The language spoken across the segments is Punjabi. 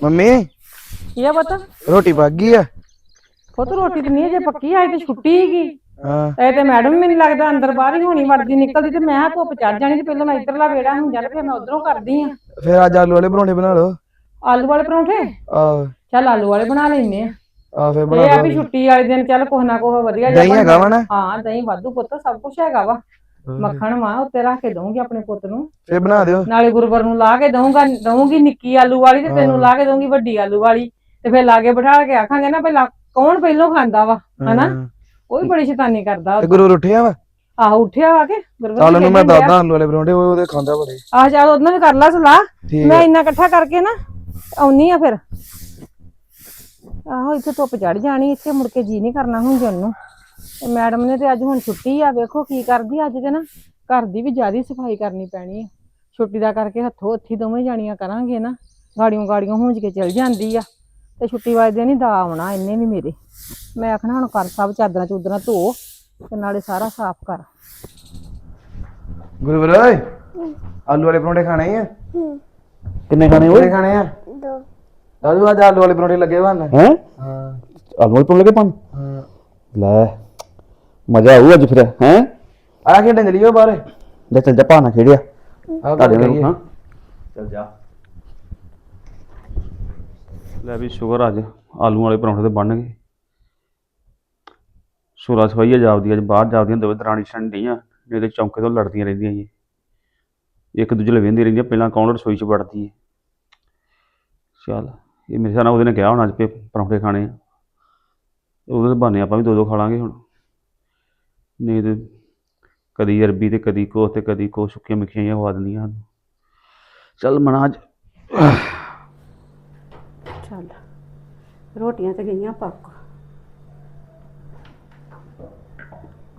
ਮੰਮੀ? ਕੀ ਆ ਪਤਾ? ਰੋਟੀ ਪੱਕ ਗਈ ਆ? ਪੁੱਤ ਰੋਟੀ ਤੇ ਨਹੀਂ ਜੇ ਪੱਕੀ ਆਈ ਤੇ ਛੁੱਟੀ ਹੀਗੀ ਹਾਂ। ਇਹ ਤੇ ਮੈਡਮ ਮੈਨੂੰ ਲੱਗਦਾ ਅੰਦਰ ਬਾਹਰ ਹੀ ਹੋਣੀ ਵਰਦੀ ਨਿਕਲਦੀ ਤੇ ਮੈਂ ਕਿਹਾ ਧੁੱਪ ਚੜ ਜਾਣੀ ਤੇ ਪਹਿਲਾਂ ਮੈਂ ਇੱਧਰਲਾ ਵੇੜਾ ਹੁਣ ਚੱਲ ਫਿਰ ਮੈਂ ਉਧਰੋਂ ਕਰਦੀ ਆ। ਫਿਰ ਅੱਜ ਆਲੂ ਵਾਲੇ ਪਰੌਂਠੇ ਬਣਾ ਲਓ। ਆਲੂ ਵਾਲੇ ਪਰੌਂਠੇ? ਆ ਚੱਲ ਆਲੂ ਵਾਲੇ ਬਣਾ ਲੈਨੇ ਆ। ਆ ਫਿਰ ਬਣਾ ਇਹ ਆ ਵੀ ਛੁੱਟੀ ਵਾਲੇ ਦਿਨ ਚੱਲ ਕੁਛ ਨਾ ਕੁਛ ਵਧੀਆ ਜਿਹਾ ਦਹੀਂ ਹੈਗਾ ਵਾ ਨਾ? ਹਾਂ ਦਹੀਂ ਵਾਧੂ ਪੁੱਤ ਸਭ ਕੁਝ ਹੈਗਾ ਵਾ। ਮੱਖਣ ਵਾ ਉੱਤੇ ਰੱਖ ਕੇ ਦਊਂਗੀ ਆਪਣੇ ਪੁੱਤ ਨੂੰ। ਫਿਰ ਬਣਾ ਦਿਓ। ਨਾਲੇ ਗੁਰਬਰ ਨੂੰ ਲਾ ਕੇ ਦਊਂਗਾ ਦਊਂਗੀ ਨਿੱਕੀ ਆਲੂ ਵਾਲੀ ਤੇ ਤੈਨੂੰ ਲਾ ਕੇ ਦਊਂਗੀ ਵੱਡੀ ਆਲੂ ਵਾਲੀ। ਤੇ ਫਿਰ ਲਾਗੇ ਬਿਠਾ ਕੇ ਆਖਾਂਗੇ ਨਾ ਪਹਿਲਾਂ ਕੌਣ ਪਹਿਲੋਂ ਖਾਂਦਾ ਵਾ ਹਨਾ। ਉਹ ਵੀ ਬੜੀ ਸ਼ੈਤਾਨੀ ਕਰਦਾ ਤੇ ਗੁਰੂ ਉੱਠਿਆ ਵਾ? ਆਹੋ ਉੱਠਿਆ ਵਾ ਕੇ ਗੁਰਬਰ ਚੱਲ ਉਹਨੂੰ ਮੈਂ ਦੱਸਦਾ ਆਲੂ ਵਾਲੇ ਪਰੌਂਠੇ ਉਹ ਉਹਦੇ ਖਾਂਦਾ ਬੜੇ। ਆਹ ਚੱਲ ਉਹਨਾਂ ਵੀ ਕਰ ਲਾ ਸਲਾਹ। ਮੈਂ ਇੰਨਾ ਇਕੱਠਾ ਕਰਕੇ ਨਾ ਆਉਣੀ ਆ ਫਿਰ। ਆਹੋ ਇੱਥੇ ਧੁੱਪ ਚੜ ਜਾਣੀ ਇੱਥੇ ਮੁੜ ਕੇ ਜੀ ਨਹੀਂ ਕਰਨਾ ਹੁਣ ਉਹਨੂੰ। ਤੇ ਮੈਡਮ ਨੇ ਤੇ ਅੱਜ ਹੁਣ ਛੁੱਟੀ ਆ ਵੇਖੋ ਕੀ ਕਰਦੀ ਅੱਜ ਤੇ ਨਾ। ਘਰ ਦੀ ਵੀ ਜ਼ਿਆਦਾ ਸਫ਼ਾਈ ਕਰਨੀ ਪੈਣੀ ਆ। ਛੁੱਟੀ ਦਾ ਕਰਕੇ ਹੱਥੋਂ ਹੱਥੀ ਦੋਵੇਂ ਜਾਣੀਆਂ ਕਰਾਂਗੇ ਨਾ। ਗਾੜੀਆਂ ਗਾੜੀਆਂ ਹੁੰਜ ਕੇ ਚਲ ਜਾਂਦੀ ਆ। ਤੇ ਛੁੱਟੀ ਵਾਲੇ ਦਿਨ ਹੀ ਦਾ ਆਉਣਾ ਇੰਨੇ ਵੀ ਮੇਰੇ। ਮੈਂ ਆਖਣਾ ਹੁਣ ਕਰ ਸਭ ਚਾਦਰਾਂ ਚੂਦਰਾਂ ਧੋ ਤੇ ਨਾਲੇ ਸਾਰਾ ਸਾਫ਼ ਕਰ। ਗੁਰੂ ਓਏ ਆਲੂ ਵਾਲੇ ਪਰੌਂਠੇ ਖਾਣੇ ਆ? ਕਿੰਨੇ ਖਾਣੇ ਓਏ? ਖਾਣੇ ਆ? ਦੋ। ਦਾਦੂ ਅੱਜ ਆਲੂ ਵਾਲੇ ਪਰੌਂਠੇ ਲੱਗੇ ਬਣ ਹੈ? ਹਾਂ। ਆਲੂ ਤੋਂ ਲੱਗੇ ਪੰਜ ਹਾਂ। ਲੈ। ਮਜ਼ਾ ਆਊ ਅੱਜ ਫਿਰ ਹੈ? ਆ ਖੇਡਣ ਚਲੀਓ ਬਾਹਰ। ਲੈ ਚੱਲ ਜਾ ਭਾਣਾ ਖੇੜਿਆ ਆ ਤੁਹਾਡੇ ਗੱਲ ਨਾਲ ਹਾਂ ਚੱਲ ਜਾ। ਲੈ ਵੀ ਸ਼ੁਗਰ ਅੱਜ ਆਲੂ ਵਾਲੇ ਪਰੌਂਠੇ ਤੇ ਬਣ ਗਏ ਸੂਰਾ ਸਫਾਈਆ ਜਾਪਦੀ ਅੱਜ ਬਾਹਰ ਜਾਪਦੀਆਂ ਦੋਵੇਂ ਦਰਾਣੀ ਛੰਡੀਆਂ ਨਹੀਂ ਤੇ ਚੌਂਕੇ ਤੋਂ ਲੜਦੀਆਂ ਰਹਿੰਦੀਆਂ ਜੀ। ਇੱਕ ਦੂਜੇ ਲਈ ਵੇਂਦੀ ਰਹਿੰਦੀਆਂ ਪਹਿਲਾਂ ਕੌਣ ਰਸੋਈ 'ਚ ਵੜਦੀ ਹੈ ਚੱਲ ਇਹ ਮੇਰੇ ਹਿਸਾਬ ਨਾਲ ਉਹਦੇ ਨੇ ਕਿਹਾ ਹੋਣਾ ਅੱਜ ਪੇ ਪਰੌਂਠੇ ਖਾਣੇ ਆ। ਉਹਦੇ ਬਹਾਨੇ ਆਪਾਂ ਵੀ ਦੋ ਦੋ ਖਾ ਲਾਂਗੇ ਹੁਣ। ਨਹੀਂ ਤੇ ਕਦੀ ਅਰਬੀ ਤੇ ਕਦੀ ਕੋਸ ਤੇ ਕਦੀ ਕੋ ਸੁੱਕੀਆਂ ਮਿੱਠੀਆਂ ਜਿਹੀਆਂ ਖਵਾ ਦਿੰਦੀਆਂ ਹਨ। ਚੱਲ ਮਨਾ ਅੱਜ ਚੱਲ, ਰੋਟੀਆਂ ਤੇ ਗਈਆਂ ਪੱਕ।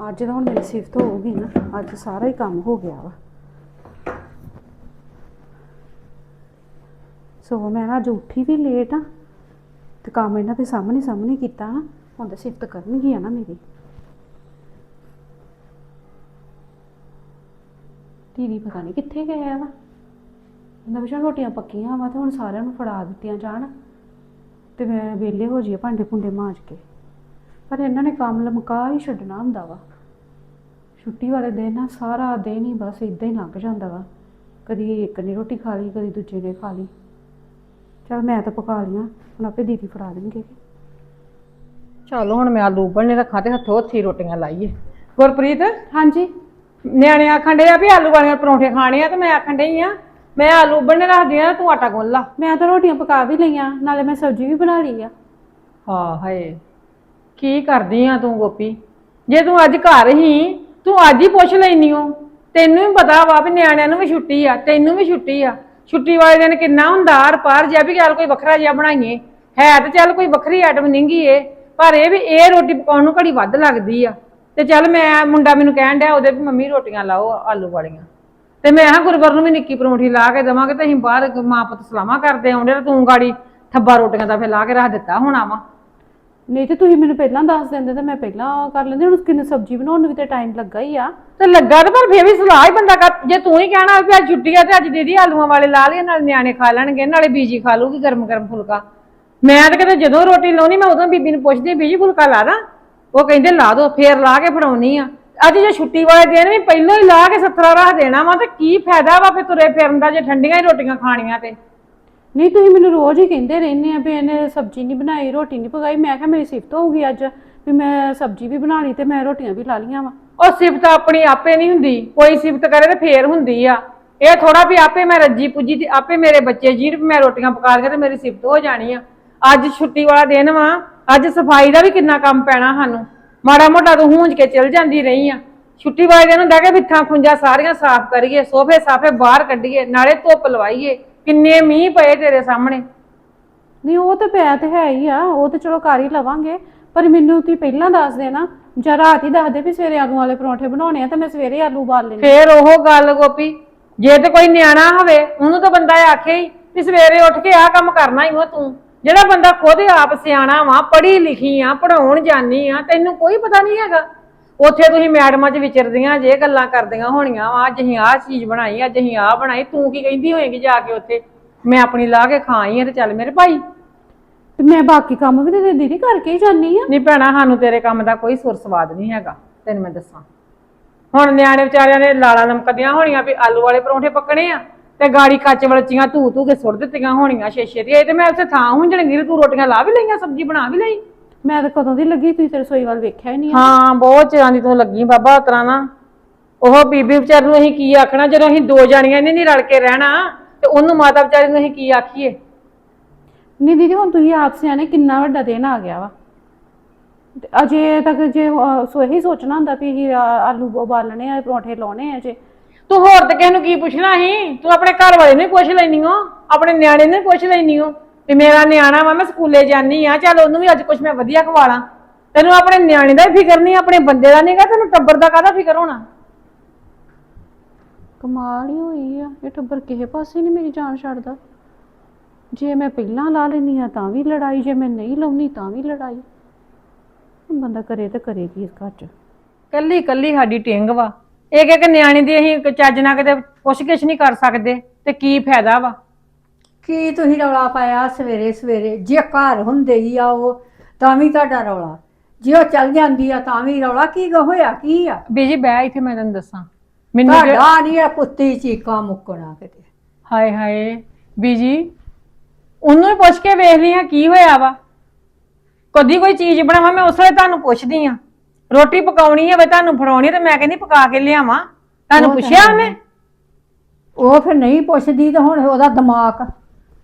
ਅੱਜ ਤਾਂ ਹੁਣ ਮੇਰੀ ਸਿਫਤ ਗਈ ਨਾ, ਅੱਜ ਸਾਰਾ ਹੀ ਕੰਮ ਹੋ ਗਿਆ ਵਾ। ਸੋ ਮੈਂ ਨਾ ਅੱਜ ਉੱਠੀ ਵੀ ਲੇਟ ਆ, ਤੇ ਕੰਮ ਇਹਨਾਂ ਦੇ ਸਾਹਮਣੇ ਸਾਹਮਣੇ ਕੀਤਾ ਨਾ, ਹੁਣ ਤਾਂ ਸਿਫਤ ਕਰਨਗੀ ਆ ਨਾ ਮੇਰੀ। ਦੀਦੀ ਪਤਾ ਨਹੀਂ ਕਿੱਥੇ ਗਿਆ ਵਾ। ਇਹਨਾਂ ਵਿੱਚ ਰੋਟੀਆਂ ਪੱਕੀਆਂ ਵਾ ਤੇ ਹੁਣ ਸਾਰਿਆਂ ਨੂੰ ਫੜਾ ਦਿੱਤੀਆਂ ਜਾਣ। ਤੇ ਮੈਂ ਵਿਹਲੇ ਹੋ ਜਾਈਏ ਭਾਂਡੇ ਭੁੰਡੇ ਮਾਂਜ ਕੇ। ਪਰ ਇਹਨਾਂ ਨੇ ਕੰਮ ਲਮਕਾ ਹੀ ਛੱਡਣਾ ਹੁੰਦਾ ਵਾ। ਛੁੱਟੀ ਵਾਲੇ ਦਿਨ ਨਾ ਸਾਰਾ ਦਿਨ ਹੀ ਬਸ ਇਦਾਂ ਹੀ ਲੰਘ ਜਾਂਦਾ ਵਾ। ਕਦੀ ਇੱਕ ਨੇ ਰੋਟੀ ਖਾ ਲਈ ਕਦੀ ਦੂਜੇ ਨੇ ਖਾ ਲਈ। ਚਲ ਮੈਂ ਤਾਂ ਪਕਾ ਲੀਆਂ ਹੁਣ ਆਪੇ ਦੀਦੀ ਫੜਾ ਦੇਣਗੇ। ਚਲੋ ਹੁਣ ਮੈਂ ਆਲੂ ਉਬਲਣੇ ਰੱਖਾਂ ਤੇ ਹੱਥੋਂ ਹੱਥੀ ਰੋਟੀਆਂ ਲਾਈਏ। ਗੁਰਪ੍ਰੀਤ? ਹਾਂਜੀ। ਨਿਆਣੇ ਆਖਣ ਡੇ ਆ ਵੀ ਆਲੂ ਵਾਲੀਆਂ ਪਰੌਂਠੇ ਖਾਣੇ ਆ ਤੇ ਮੈਂ ਆਖਣ ਡਈ ਆ ਮੈਂ ਆਲੂ ਉਬਲਣੇ ਰੱਖਦੀ ਆ ਤੂੰ ਆਟਾ ਗੁੰਨ ਲਾ। ਮੈਂ ਤਾਂ ਰੋਟੀਆਂ ਪਕਾ ਵੀ ਲਈਆਂ ਨਾਲੇ ਮੈਂ ਸਬਜ਼ੀ ਵੀ ਬਣਾ ਲਈ ਆ। ਹਾਂ ਹਾਏ ਕੀ ਕਰਦੀ ਆ ਤੂੰ ਗੋਪੀ? ਜੇ ਤੂੰ ਅੱਜ ਘਰ ਹੀ ਤੂੰ ਅੱਜ ਹੀ ਪੁੱਛ ਲੈਨੀ ਓ। ਤੈਨੂੰ ਵੀ ਪਤਾ ਵਾ ਵੀ ਨਿਆਣਿਆਂ ਨੂੰ ਵੀ ਛੁੱਟੀ ਆ ਤੈਨੂੰ ਵੀ ਛੁੱਟੀ ਆ। ਛੁੱਟੀ ਵਾਲੇ ਦਿਨ ਕਿੰਨਾ ਹੁੰਦਾ ਹਰ ਪਾਰ ਜਿਹਾ ਵੀ ਚੱਲ ਕੋਈ ਵੱਖਰਾ ਜਿਹਾ ਬਣਾਈਏ। ਹੈ ਤੇ ਚੱਲ ਕੋਈ ਵੱਖਰੀ ਆਈਟਮ ਨਹੀਂਗੀ ਏ ਪਰ ਇਹ ਵੀ ਇਹ ਰੋਟੀ ਪਕਾਉਣ ਨੂੰ ਘੜੀ ਵੱਧ ਲੱਗਦੀ ਆ। ਤੇ ਚੱਲ ਮੈਂ ਮੁੰਡਾ ਮੈਨੂੰ ਕਹਿਣ ਡਿਆ ਉਹਦੇ ਵੀ ਮੰਮੀ ਰੋਟੀਆਂ ਲਾਓ ਆਲੂ ਵਾਲੀਆਂ। ਤੇ ਮੈਂ ਹਾਂ ਗੁਰਬਰ ਨੂੰ ਵੀ ਨਿੱਕੀ ਪਰੌਂਠੀ ਲਾ ਕੇ ਦੇਵਾਂਗੇ ਤੇ ਅਸੀਂ ਬਾਹਰ ਮਾਂ ਪੁੱਤ ਸਲਾਮਾਂ ਕਰਦੇ ਆਉਂਦੇ ਤੇ ਤੂੰ ਗਾੜੀ ਥੱਬਾ ਰੋਟੀਆਂ ਦਾ ਫਿਰ ਲਾ ਕੇ ਰੱਖ ਦਿੱਤਾ ਹੋਣਾ ਵਾ। ਨਹੀਂ ਤੇ ਤੁਸੀਂ ਮੈਨੂੰ ਪਹਿਲਾਂ ਦੱਸ ਦਿੰਦੇ ਤਾਂ ਮੈਂ ਪਹਿਲਾਂ ਕਰ ਲੈਂਦੀ ਹੁਣ ਕਿੰਨੀ ਸਬਜ਼ੀ ਬਣਾਉਣ ਨੂੰ ਵੀ ਤੇ ਟਾਈਮ ਲੱਗਾ ਹੀ ਆ। ਤੇ ਲੱਗਾ ਤੇ ਪਰ ਫੇਰ ਵੀ ਸਲਾਹ ਹੀ ਬੰਦਾ ਕਰ ਜੇ ਤੂੰ ਹੀ ਕਹਿਣਾ ਵੀ ਅੱਜ ਛੁੱਟੀ ਆ ਤੇ ਅੱਜ ਦੀਦੀ ਆਲੂਆਂ ਵਾਲੇ ਲਾ ਲਈਏ ਨਾਲ ਨਿਆਣੇ ਖਾ ਲੈਣਗੇ ਨਾਲੇ ਬੀਜੀ ਖਾ ਲੂਗੀ ਗਰਮ ਗਰਮ ਫੁਲਕਾ। ਮੈਂ ਤਾਂ ਕਿਤੇ ਜਦੋਂ ਰੋਟੀ ਲਾਉਣੀ ਮੈਂ ਉਦੋਂ ਬੀਬੀ ਨੂੰ ਪੁੱਛਦੀ ਬੀਜੀ ਫੁਲਕਾ ਲਾ ਦਾਂ? ਉਹ ਕਹਿੰਦੇ ਲਾ ਦੋ ਫੇਰ ਲਾ ਕੇ ਫੜਾਉਣੀ ਆ। ਅੱਜ ਜੇ ਛੁੱਟੀ ਵਾਲੇ ਦਿਨ ਵੀ ਪਹਿਲਾਂ ਹੀ ਲਾ ਕੇ ਸੱਤਰਾ ਰੱਖ ਦੇਣਾ ਵਾ ਤੇ ਕੀ ਫਾਇਦਾ ਵਾ ਫੇ ਤੁਰੇ ਫਿਰਨ ਦਾ ਜੇ ਠੰਡੀਆਂ ਹੀ ਰੋਟੀਆਂ ਖਾਣੀਆਂ ਤੇ? ਨਹੀਂ ਤੁਸੀਂ ਮੈਨੂੰ ਰੋਜ਼ ਹੀ ਕਹਿੰਦੇ ਰਹਿੰਦੇ ਆ ਵੀ ਇਹਨੇ ਸਬਜ਼ੀ ਨਹੀਂ ਬਣਾਈ ਰੋਟੀ ਨਹੀਂ ਪਕਾਈ। ਮੈਂ ਕਿਹਾ ਮੇਰੀ ਸਿਫਤ ਹੋਊਗੀ ਅੱਜ ਵੀ ਮੈਂ ਸਬਜ਼ੀ ਵੀ ਬਣਾ ਲਈ ਤੇ ਮੈਂ ਰੋਟੀਆਂ ਵੀ ਲਾ ਲੀਆਂ ਵਾ। ਉਹ ਸਿਫਤ ਆਪਣੀ ਆਪੇ ਨਹੀਂ ਹੁੰਦੀ। ਕੋਈ ਸਿਫਤ ਕਰੇ ਤੇ ਫੇਰ ਹੁੰਦੀ ਆ। ਇਹ ਥੋੜਾ ਵੀ ਆਪੇ ਮੈਂ ਰੱਜੀ ਪੁੱਜੀ ਤੇ ਆਪੇ ਮੇਰੇ ਬੱਚੇ ਜੀ ਮੈਂ ਰੋਟੀਆਂ ਪਕਾ ਲਈਆਂ ਤੇ ਮੇਰੀ ਸਿਫਤ ਹੋ ਜਾਣੀ ਆ। ਅੱਜ ਛੁੱਟੀ ਵਾਲਾ ਦਿਨ ਵਾ ਅੱਜ ਸਫ਼ਾਈ ਦਾ ਵੀ ਕਿੰਨਾ ਕੰਮ ਪੈਣਾ ਸਾਨੂੰ। ਮਾੜਾ ਮੋਟਾ ਤੂੰ ਹੂੰਜ ਕੇ ਚਲ ਜਾਂਦੀ ਰਹੀ ਆ। ਛੁੱਟੀ ਵਾਲੇ ਦਿਨ ਹੁੰਦਾ ਕਿ ਵਿੱਥਾਂ ਖੁੰਜਾ ਸਾਰੀਆਂ ਸਾਫ਼ ਕਰੀਏ ਸੋਫੇ ਸਾਫੇ ਬਾਹਰ ਕੱਢੀਏ ਨਾਲੇ ਧੁੱਪ ਲਵਾਈਏ। ਕਿੰਨੇ ਮੀਂਹ ਪਏ ਤੇਰੇ ਸਾਹਮਣੇ। ਨਹੀਂ ਉਹ ਤਾਂ ਪਿਆ ਤੇ ਹੈ ਹੀ ਆ ਉਹ ਤਾਂ ਚਲੋ ਕਰ ਹੀ ਲਵਾਂਗੇ। ਪਰ ਮੈਨੂੰ ਤੁਸੀਂ ਪਹਿਲਾਂ ਦੱਸ ਦੇਣਾ ਜਾਂ ਰਾਤ ਹੀ ਦੱਸ ਦੇ ਵੀ ਸਵੇਰੇ ਆਲੂ ਵਾਲੇ ਪਰੌਂਠੇ ਬਣਾਉਣੇ ਆ ਤਾਂ ਮੈਂ ਸਵੇਰੇ ਆਲੂ ਉਬਾਲ ਲੈਣੇ ਫੇਰ ਉਹ ਗੱਲ ਗੋਪੀ ਜੇ ਤੇ ਕੋਈ ਨਿਆਣਾ ਹੋਵੇ ਉਹਨੂੰ ਤਾਂ ਬੰਦਾ ਆਖੇ ਹੀ ਵੀ ਸਵੇਰੇ ਉੱਠ ਕੇ ਆਹ ਕੰਮ ਕਰਨਾ ਹੀ ਉਹ ਤੂੰ। ਜਿਹੜਾ ਬੰਦਾ ਖੁਦ ਆਪ ਸਿਆਣਾ ਵਾ ਪੜ੍ਹੀ ਲਿਖੀ ਆ ਪੜਾਉਣ ਜਾਨੀ ਆ ਤੈਨੂੰ ਕੋਈ ਪਤਾ ਨਹੀਂ ਹੈਗਾ। ਉੱਥੇ ਤੁਸੀਂ ਮੈਡਮਾਂ 'ਚ ਵਿਚਰਦੀਆਂ ਜੇ ਗੱਲਾਂ ਕਰਦੀਆਂ ਹੋਣੀਆਂ ਵਾ ਅੱਜ ਅਸੀਂ ਆਹ ਚੀਜ਼ ਬਣਾਈ ਅੱਜ ਅਸੀਂ ਆਹ ਬਣਾਈ ਤੂੰ ਕੀ ਕਹਿੰਦੀ ਹੋਏਗੀ ਜਾ ਕੇ ਉੱਥੇ? ਮੈਂ ਆਪਣੀ ਲਾ ਕੇ ਖਾਈ ਆ ਤੇ ਚੱਲ ਮੇਰੇ ਭਾਈ। ਤੇ ਮੈਂ ਬਾਕੀ ਕੰਮ ਵੀ ਤੇ ਦੀਦੀ ਕਰਕੇ ਹੀ ਜਾਨੀ ਆ। ਨਹੀਂ ਭੈਣਾ ਸਾਨੂੰ ਤੇਰੇ ਕੰਮ ਦਾ ਕੋਈ ਸੁਰ ਸਵਾਦ ਨਹੀਂ ਹੈਗਾ ਤੈਨੂੰ ਮੈਂ ਦੱਸਾਂ। ਹੁਣ ਨਿਆਣੇ ਵਿਚਾਰਿਆਂ ਨੇ ਲਾਲਾਂ ਲਮਕਦੀਆਂ ਹੋਣੀਆਂ ਵੀ ਆਲੂ ਵਾਲੇ ਪਰੌਂਠੇ ਪੱਕਣੇ ਆ। ਤੇ ਗਾੜੀ ਕੱਚ ਵਲਚੀਆਂ ਧੂ ਧੂ ਕੇ ਸੁੱਟ ਦਿੱਤੀਆਂ ਹੋਣੀਆਂ ਛੇਛੇ ਤੇ ਇਹ ਤੇ ਮੈਂ ਉੱਥੇ ਥਾਂ ਹੁੰਜਣਗੀ ਤੇ ਤੂੰ ਰੋਟੀਆਂ ਲਾ ਵੀ ਲਈਆਂ ਸਬਜ਼ੀ ਬਣਾ ਵੀ ਲਈ। ਮੈਂ ਤਾਂ ਕਦੋਂ ਦੀ ਲੱਗੀ ਤੁਸੀਂ ਤੇ ਰਸੋਈ ਵੱਲ ਵੇਖਿਆ ਹੀ ਨਹੀਂ ਹਾਂ ਬਹੁਤ ਚਿਰਾਂ ਦੀ ਤੂੰ ਲੱਗੀ ਬਾਬਾ ਉਤਰਾ ਨਾ। ਉਹ ਬੀਬੀ ਵਿਚਾਰੀ ਨੂੰ ਅਸੀਂ ਕੀ ਆਖਣਾ ਜਦੋਂ ਅਸੀਂ ਦੋ ਜਾਣੀਆਂ ਨੇ ਨਹੀਂ ਰਲ ਕੇ ਰਹਿਣਾ ਤੇ ਉਹਨੂੰ ਮਾਤਾ ਵਿਚਾਰੀ ਨੂੰ ਅਸੀਂ ਕੀ ਆਖੀਏ? ਨਹੀਂ ਦੀਦੀ ਹੁਣ ਤੁਸੀਂ ਆਪ ਸਿਆਣੇ ਕਿੰਨਾ ਵੱਡਾ ਦਿਨ ਆ ਗਿਆ ਵਾ। ਤੇ ਅਜੇ ਤੱਕ ਜੇ ਅਹ, ਸੋ ਇਹੀ ਸੋਚਣਾ ਹੁੰਦਾ ਵੀ ਇਹ ਆਲੂ ਉਬਾਲਣੇ ਆ ਪਰੌਂਠੇ ਲਾਉਣੇ ਆ ਜੇ। ਤੂੰ ਹੋਰ ਤੇ ਕਿਸੇ ਨੂੰ ਕੀ ਪੁੱਛਣਾ ਸੀ? ਤੂੰ ਆਪਣੇ ਘਰ ਵਾਲੇ ਨੂੰ ਹੀ ਪੁੱਛ ਲੈਣੀ ਓ ਆਪਣੇ ਨਿਆਣੇ ਨੂੰ ਹੀ ਪੁੱਛ ਲੈਣੀ ਓ ਵੀ ਮੇਰਾ ਨਿਆਣਾ ਵਾ ਮੈਂ ਸਕੂਲੇ ਜਾਨੀ ਆ ਚੱਲ ਉਹਨੂੰ ਵੀ ਅੱਜ ਕੁਝ ਮੈਂ ਵਧੀਆ ਖਵਾਲਾਂ ਤੈਨੂੰ ਆਪਣੇ ਨਿਆਣੇ ਦਾ ਹੀ ਫਿਕਰ ਨਹੀਂ ਆਪਣੇ ਬੰਦੇ ਦਾ ਨਹੀਂਗਾ ਤੈਨੂੰ ਟੱਬਰ ਦਾ ਕਾਹਦਾ ਫਿਕਰ ਹੋਣਾ? ਕਮਾਲ ਹੀ ਹੋਈ ਆ ਇਹ ਟੱਬਰ ਕਿਸੇ ਪਾਸੇ ਨਹੀਂ ਮੇਰੀ ਜਾਨ ਛੱਡਦਾ। ਜੇ ਮੈਂ ਪਹਿਲਾਂ ਲਾ ਲੈਣੀ ਆ ਤਾਂ ਵੀ ਲੜਾਈ ਜੇ ਮੈਂ ਨਹੀਂ ਲਾਉਣੀ ਤਾਂ ਵੀ ਲੜਾਈ। ਬੰਦਾ ਕਰੇ ਤੇ ਕਰੇ ਕੀ ਇਸ ਘਰ 'ਚ। ਕੱਲੀ ਕੱਲੀ ਸਾਡੀ ਟਿੰਗ ਵਾ। ਇੱਕ ਇੱਕ ਨਿਆਣੇ ਦੀ ਅਸੀਂ ਚੱਜ ਨਾਲ ਕਿਤੇ ਪੁੱਛ-ਗਿੱਛ ਨਹੀਂ ਕਰ ਸਕਦੇ ਤੇ ਕੀ ਫਾਇਦਾ ਵਾ? ਕੀ ਤੁਸੀਂ ਰੌਲਾ ਪਾਇਆ ਸਵੇਰੇ ਸਵੇਰੇ? ਜੇ ਘਰ ਹੁੰਦੇ ਹੀ ਆ ਉਹ ਤਾਂ ਵੀ ਤੁਹਾਡਾ ਰੌਲਾ। ਜੇ ਉਹ ਚੱਲ ਜਾਂਦੀ ਆ ਤਾਂ ਵੀ ਰੌਲਾ ਕੀ ਗ ਹੋਇਆ ਕੀ ਆ? ਬੀਜੀ ਬਹਿ ਇੱਥੇ ਮੈਂ ਤੈਨੂੰ ਦੱਸਾਂ। ਮੈਨੂੰ ਕਿ- ਤੁਹਾਡਾ ਨਹੀਂ ਆ ਕੁੱਤੀ ਚੀਕਾਂ ਮੁੱਕਣਾ ਕਿਤੇ। ਹਾਏ ਹਾਏ ਬੀਜੀ ਉਹਨੂੰ ਹੀ ਪੁੱਛ ਕੇ ਵੇਖ ਲਈ ਆ ਕੀ ਹੋਇਆ ਵਾ? ਕਦੀ ਕੋਈ ਚੀਜ਼ ਬਣਾਵਾਂ ਮੈਂ ਉਸ ਵੇਲੇ ਤੁਹਾਨੂੰ ਪੁੱਛਦੀ ਆ। ਰੋਟੀ ਪਕਾਉਣੀ ਹੋਵੇ ਤੁਹਾਨੂੰ ਫੜਾਉਣੀ ਤੇ ਮੈਂ ਕਹਿੰਦੀ ਪਕਾ ਕੇ ਲਿਆਵਾਂ। ਤੁਹਾਨੂੰ ਉਹ ਤਾਂ ਪੁੱਛਿਆ ਹੈ। ਉਹਨੇ? ਉਹ ਫਿਰ ਨਹੀਂ ਪੁੱਛਦੀ ਤੇ ਹੁਣ ਉਹਦਾ ਦਿਮਾਗ।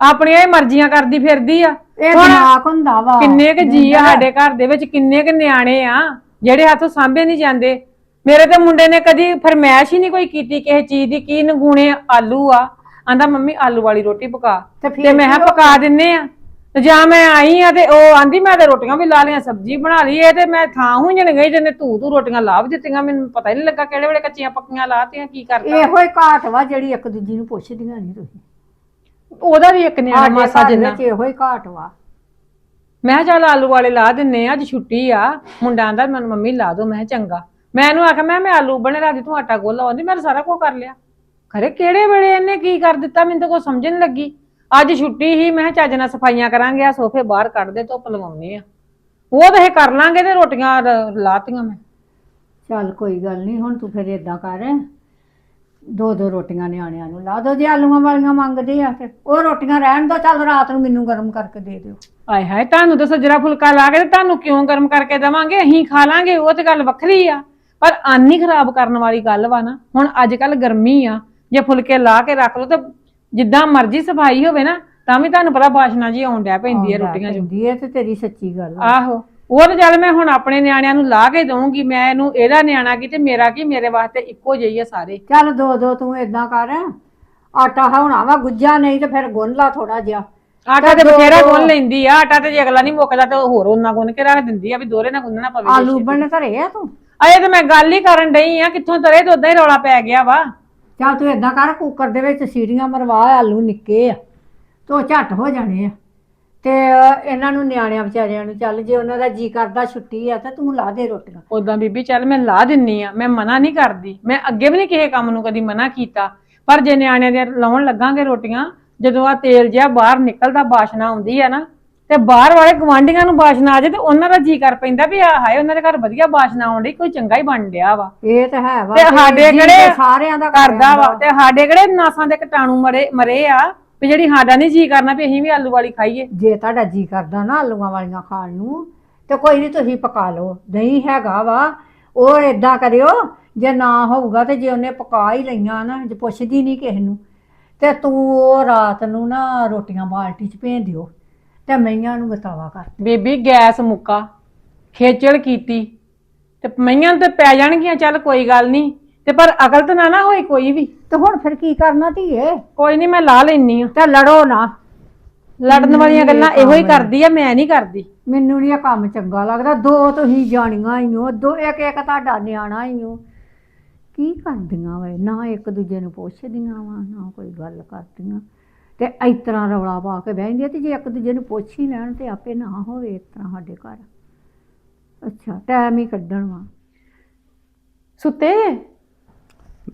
ਆਪਣੀਆਂ ਹੀ ਮਰਜ਼ੀਆਂ ਕਰਦੀ ਫਿਰਦੀ ਆ। ਇਹ ਹੁਣ ਦਿਮਾਗ ਹੁੰਦਾ ਵਾ। ਕਿੰਨੇ ਕ ਜੀ ਆ। ਸਾਡੇ ਘਰ ਦੇ ਵਿੱਚ ਕਿੰਨੇ ਕ ਨਿਆਣੇ ਆ ਜਿਹੜੇ ਹੱਥੋਂ ਸਾਂਭੇ ਨਹੀਂ ਜਾਂਦੇ। ਮੇਰੇ ਤੇ ਮੁੰਡੇ ਨੇ ਕਦੀ ਫਰਮੈਸ਼ ਹੀ ਨਹੀਂ ਕੋਈ ਕੀਤੀ ਕਿਸੇ ਚੀਜ਼ ਦੀ ਕੀ ਨਗੂਣੇ ਆਲੂ ਆ। ਆਂਦਾ ਮੰਮੀ ਆਲੂ ਵਾਲੀ ਰੋਟੀ ਪਕਾ। ਤੇ ਫਿਰ ਮੈਂ ਕਿਹਾ ਹੋ ਪਕਾ ਦਿੰਨੇ ਆ। ਤੇ ਜਾਂ ਮੈਂ ਆਈ ਆ ਤੇ ਉਹ ਆਂਦੀ ਮੈਂ ਤੇ ਰੋਟੀਆਂ ਵੀ ਲਾ ਲਈਆਂ ਸਬਜ਼ੀ ਬਣਾ ਲਈ ਇਹ ਤੇ ਮੈਂ ਥਾਂ ਹੋਈ ਜਣ ਗਈ ਜਿਹਨੇ ਧੂ ਧੂ ਰੋਟੀਆਂ ਲਾਭ ਦਿੱਤੀਆਂ ਮੈਨੂੰ ਪਤਾ ਹੀ ਨਹੀਂ ਲੱਗਾ ਕਿਹੜੇ ਵੇਲੇ ਕੱਚੀਆਂ ਪੱਕੀਆਂ ਲਾਤੀਆਂ ਕੀ ਕਰਤਾ। ਇਹੋ ਹੀ ਘਾਟ ਵਾ ਜਿਹੜੀ ਇੱਕ ਦੂਜੀ ਨੂੰ ਪੁੱਛਦੀਆਂ ਨਹੀਂ ਤੁਸੀਂ। ਉਹਦਾ ਵੀ ਇੱਕ ਨਿਆਣਾ ਮਾਸਾ ਜਿੰਨਾ। ਇਹੋ ਹੀ ਘਾਟ ਵਾ। ਮੈਂ ਚੱਲ ਆਲੂ ਵਾਲੇ ਲਾ ਦਿੰਨੇ ਆ ਅੱਜ ਛੁੱਟੀ ਆ ਮੁੰਡਾ ਆਂਦਾ ਮੈਨੂੰ ਮੰਮੀ ਲਾ ਦੋ ਮੈਂ ਚੰਗਾ। ਮੈਂ ਇਹਨੂੰ ਆਖਿਆ ਮੈਂ ਮੈਂ ਆਲੂ ਬਣੇ ਰਾਦੀ ਤੂੰ ਆਟਾ ਗੋਲਾ ਆਉਂਦੀ ਮੈਂ ਤਾਂ ਸਾਰਾ ਕੁਝ ਕਰ ਲਿਆ। ਖਰੇ ਕਿਹੜੇ ਵੇਲੇ ਇਹਨੇ ਕੀ ਕਰ ਦਿੱਤਾ ਮੈਨੂੰ ਤਾਂ ਕੋਈ ਸਮਝ ਨਹੀਂ ਲੱਗੀ। ਅੱਜ ਛੁੱਟੀ ਹੀ ਮੈਂ ਕਿਹਾ ਚੱਜ ਨਾਲ ਸਫਾਈਆਂ ਕਰਾਂਗੇ ਆ ਸੋਫੇ ਬਾਹਰ ਕੱਢ ਦੇ ਧੁੱਪ ਲਵਾਉਣੇ ਆ। ਉਹ ਤਾਂ ਇਹ ਕਰ ਲਾਂਗੇ ਤੇ ਰੋਟੀਆਂ ਰ- ਲਾਤੀਆਂ ਮੈਂ। ਚੱਲ ਕੋਈ ਗੱਲ ਨਹੀਂ ਹੁਣ ਤੂੰ ਫਿਰ ਏਦਾਂ ਕਰ। ਦੋ ਦੋ ਰੋਟੀਆਂ ਨਿਆਣਿਆਂ ਨੂੰ ਲਾ ਦੋ ਜੇ ਆਲੂਆਂ ਵਾਲੀਆਂ ਮੰਗਦੇ ਆ ਤੇ ਉਹ ਰੋਟੀਆਂ ਰਹਿਣ ਦੋ ਚੱਲ ਰਾਤ ਨੂੰ ਮੈਨੂੰ ਗਰਮ ਕਰਕੇ ਦੇ ਦਿਓ। ਆਏ ਹਾਏ ਤੁਹਾਨੂੰ ਤਾਂ ਸੱਜਰਾ ਫੁਲਕਾ ਲਾ ਕੇ ਤੇ ਤੁਹਾਨੂੰ ਕਿਉਂ ਗਰਮ ਕਰਕੇ ਦੇਵਾਂਗੇ? ਅਸੀਂ ਖਾ ਲਾਂਗੇ ਉਹ ਤੇ ਗੱਲ ਵੱਖਰੀ ਆ। ਪਰ ਆਨੀ ਖਰਾਬ ਕਰਨ ਵਾਲੀ ਗੱਲ ਵਾ ਨਾ ਹੁਣ ਅੱਜ ਕੱਲ ਗਰਮੀ ਆ। ਜੇ ਫੁਲਕੇ ਲਾ ਕੇ ਰੱਖ ਲਓ ਤਾਂ ਜਿੱਦਾਂ ਮਰਜ਼ੀ ਸਫ਼ਾਈ ਹੋਵੇ ਨਾ ਤਾਂ ਵੀ ਤੁਹਾਨੂੰ ਪਤਾ ਬਾਸ਼ਨਾ ਜੀ ਆਉਣ ਡੈ ਪੈਂਦੀ ਹੈ ਰੋਟੀਆਂ 'ਚ। ਹੈ ਤੇ ਤੇਰੀ ਸੱਚੀ ਗੱਲ ਆ। ਆਹੋ ਉਹ ਤਾਂ ਚੱਲ ਮੈਂ ਹੁਣ ਆਪਣੇ ਨਿਆਣਿਆਂ ਨੂੰ ਲਾ ਕੇ ਦਊਂਗੀ ਮੈਂ ਇਹਨੂੰ ਇਹਦਾ ਨਿਆਣਾ ਕੀ ਤੇ ਮੇਰਾ ਕੀ ਮੇਰੇ ਵਾਸਤੇ ਇੱਕੋ ਜਿਹੀ ਆ ਸਾਰੇ। ਚੱਲ ਦੋ ਦੋ ਤੂੰ ਏਦਾਂ ਕਰ ਆਟਾ ਹੋਣਾ ਵਾ ਗੁੱਜਾ ਨਹੀਂ ਤੇ ਫਿਰ ਗੁੰਨ ਲਾ ਥੋੜਾ ਜਿਹਾ। ਆਟਾ ਤੇ ਬਥੇਰਾ ਗੁੰਨ ਲੈਂਦੀ ਆ ਆਟਾ ਤੇ ਜੇ ਅਗਲਾ ਨਹੀਂ ਮੁੱਕਦਾ ਤੇ ਹੋਰ ਉਹਨਾਂ ਗੁੰਨ ਕੇ ਰੱਖ ਦਿੰਦੀ ਆ ਵੀ ਦੋਰੇ ਨਾ ਗੁੰਨਣਾ ਪਵੇ। ਆਲੂ। ਬਣ ਧਰੇ ਆ ਤੂੰ? ਅਜੇ ਤੇ ਮੈਂ ਗੱਲ ਹੀ ਕਰਨ ਡਈ ਆ ਕਿੱਥੋਂ ਤਰੇ ਤੇ ਉਦਾਂ ਹੀ ਰੌਲਾ ਪੈ ਗਿਆ ਵਾ। ਚੱਲ ਤੂੰ ਏਦਾਂ ਕਰ ਕੁੱਕਰ ਦੇ ਵਿੱਚ ਸੀੜੀਆਂ ਮਰਵਾ, ਆਲੂ ਨਿੱਕੇ ਆ, ਤੋ ਝੱਟ ਹੋ ਜਾਣੇ ਆ। ਤੇ ਇਹਨਾਂ ਨੂੰ ਨਿਆਣਿਆਂ ਵਿਚਾਰਿਆਂ ਨੂੰ ਚੱਲ, ਜੇ ਉਹਨਾਂ ਦਾ ਜੀ ਕਰਦਾ ਛੁੱਟੀ ਆ, ਤਾਂ ਤੂੰ ਲਾ ਦੇ ਰੋਟੀਆਂ। ਉਦਾਂ ਬੀਬੀ, ਚੱਲ ਮੈਂ ਲਾ ਦਿੰਨੀ ਆ, ਮੈਂ ਮਨਾ ਨਹੀਂ ਕਰਦੀ। ਮੈਂ ਅੱਗੇ ਵੀ ਨਹੀਂ ਕਿਸੇ ਕੰਮ ਨੂੰ ਕਦੀ ਮਨਾ ਕੀਤਾ। ਪਰ ਜੇ ਨਿਆਣਿਆਂ ਦੇ ਲਾਉਣ ਲੱਗਾਂਗੇ ਰੋਟੀਆਂ, ਜਦੋਂ ਆ ਤੇਲ ਜਿਹਾ ਬਾਹਰ ਨਿਕਲਦਾ, ਬਾਸ਼ਨਾ ਆਉਂਦੀ ਆ ਨਾ ਤੇ ਬਾਹਰ ਵਾਲੇ ਗਵਾਂਢੀਆਂ ਨੂੰ ਬਾਸ਼ਨਾ ਆ ਜੇ ਤੇ ਉਹਨਾਂ ਦਾ ਜੀ ਕਰ ਪੈਂਦਾ ਵੀ ਆ ਹਾਏ ਉਹਨਾਂ ਦੇ ਘਰ ਵਧੀਆ ਬਾਸ਼ਨਾ ਆਉਂਦੀ ਕੋਈ ਚੰਗਾ ਹੀ ਬਣ ਡਿਆ ਵਾ। ਇਹ ਤਾਂ ਹੈ ਵਾ ਤੇ ਸਾਡੇ ਜੀ ਕਿਹੜੇ ਤੇ ਸਾਰਿਆਂ ਦਾ ਕਰਦਾ ਵਾ ਤੇ ਸਾਡੇ ਕਿਹੜੇ ਨਾਸਾਂ ਦੇ ਕੀਟਾਣੂ ਮਰੇ ਮਰੇ ਆ ਵੀ ਜਿਹੜੀ ਸਾਡਾ ਨਹੀਂ ਜੀ ਕਰਨਾ ਵੀ ਅਸੀਂ ਵੀ ਆਲੂ ਵਾਲੀ ਖਾਈਏ। ਜੇ ਤੁਹਾਡਾ ਜੀ ਕਰਦਾ ਨਾ ਆਲੂਆਂ ਵਾਲੀਆਂ ਖਾਣ ਨੂੰ ਤੇ ਕੋਈ ਨਹੀਂ ਤੁਸੀਂ ਪਕਾ ਲਓ ਨਹੀਂ ਹੈਗਾ ਵਾ ਉਹ ਏਦਾਂ ਕਰਿਓ ਜੇ ਨਾ ਹੋਊਗਾ ਤੇ ਜੇ ਉਹਨੇ ਪਕਾ ਹੀ ਲਈਆਂ ਨਾ ਜੇ ਪੁੱਛਦੀ ਨਹੀਂ ਕਿਸੇ ਨੂੰ ਤੇ ਤੂੰ ਉਹ ਰਾਤ ਨੂੰ ਨਾ ਰੋਟੀਆਂ ਬਾਲਟੀ 'ਚ ਭੇਜ ਦਿਓ। ਤੇ ਮਈਆਂ ਨੂੰ ਬਤਾਵਾ ਕਰ। ਬੀਬੀ ਗੈਸ ਮੁੱਕਾ। ਖੇਚਲ ਕੀਤੀ। ਤੇ ਮਈਆਂ ਤੇ ਪੈ ਜਾਣਗੀਆਂ ਚੱਲ ਕੋਈ ਗੱਲ ਨਹੀਂ ਤੇ ਪਰ ਅਕਲ ਤਾਂ ਨਾ ਨਾ ਹੋਈ ਕੋਈ ਵੀ। ਤੇ ਹੁਣ ਫਿਰ ਕੀ ਕਰਨਾ ਧੀਏ? ਕੋਈ ਨਹੀਂ ਮੈਂ ਲਾ ਲੈਣੀ ਆ। ਤੇ ਲੜੋ ਨਾ। ਲੜਨ ਵਾਲੀਆਂ ਗੱਲਾਂ ਇਹੋ ਹੀ ਕਰਦੀ ਆ ਮੈਂ ਨਹੀਂ ਕਰਦੀ। ਮੈਨੂੰ ਨਹੀਂ ਇਹ ਕੰਮ ਚੰਗਾ ਲੱਗਦਾ। ਦੋ ਤੁਸੀਂ ਜਾਣੀਆਂ ਹੀ ਹੋ ਦੋ ਇੱਕ ਇੱਕ ਤੁਹਾਡਾ ਨਿਆਣਾ ਹੀ ਹੋ ਕੀ ਕਰਦੀਆਂ ਵੇ ਨਾ ਇੱਕ ਦੂਜੇ ਨੂੰ ਪੁੱਛਦੀਆਂ ਵਾ ਨਾ ਕੋਈ ਗੱਲ ਕਰਦੀਆਂ। ਤੇ ਇਸ ਤਰ੍ਹਾਂ ਰੌਲਾ ਪਾ ਕੇ ਬਹਿ ਜਾਂਦੀਆਂ ਤੇ ਜੇ ਇੱਕ ਦੂਜੇ ਨੂੰ ਪੁੱਛ ਹੀ ਲੈਣ ਤੇ ਆਪੇ ਨਾ ਹੋਵੇ ਇਸ ਤਰ੍ਹਾਂ ਸਾਡੇ ਘਰ। ਅੱਛਾ ਟਾਈਮ ਹੀ ਕੱਢਣ ਵਾ। ਸੁੱਤੇ?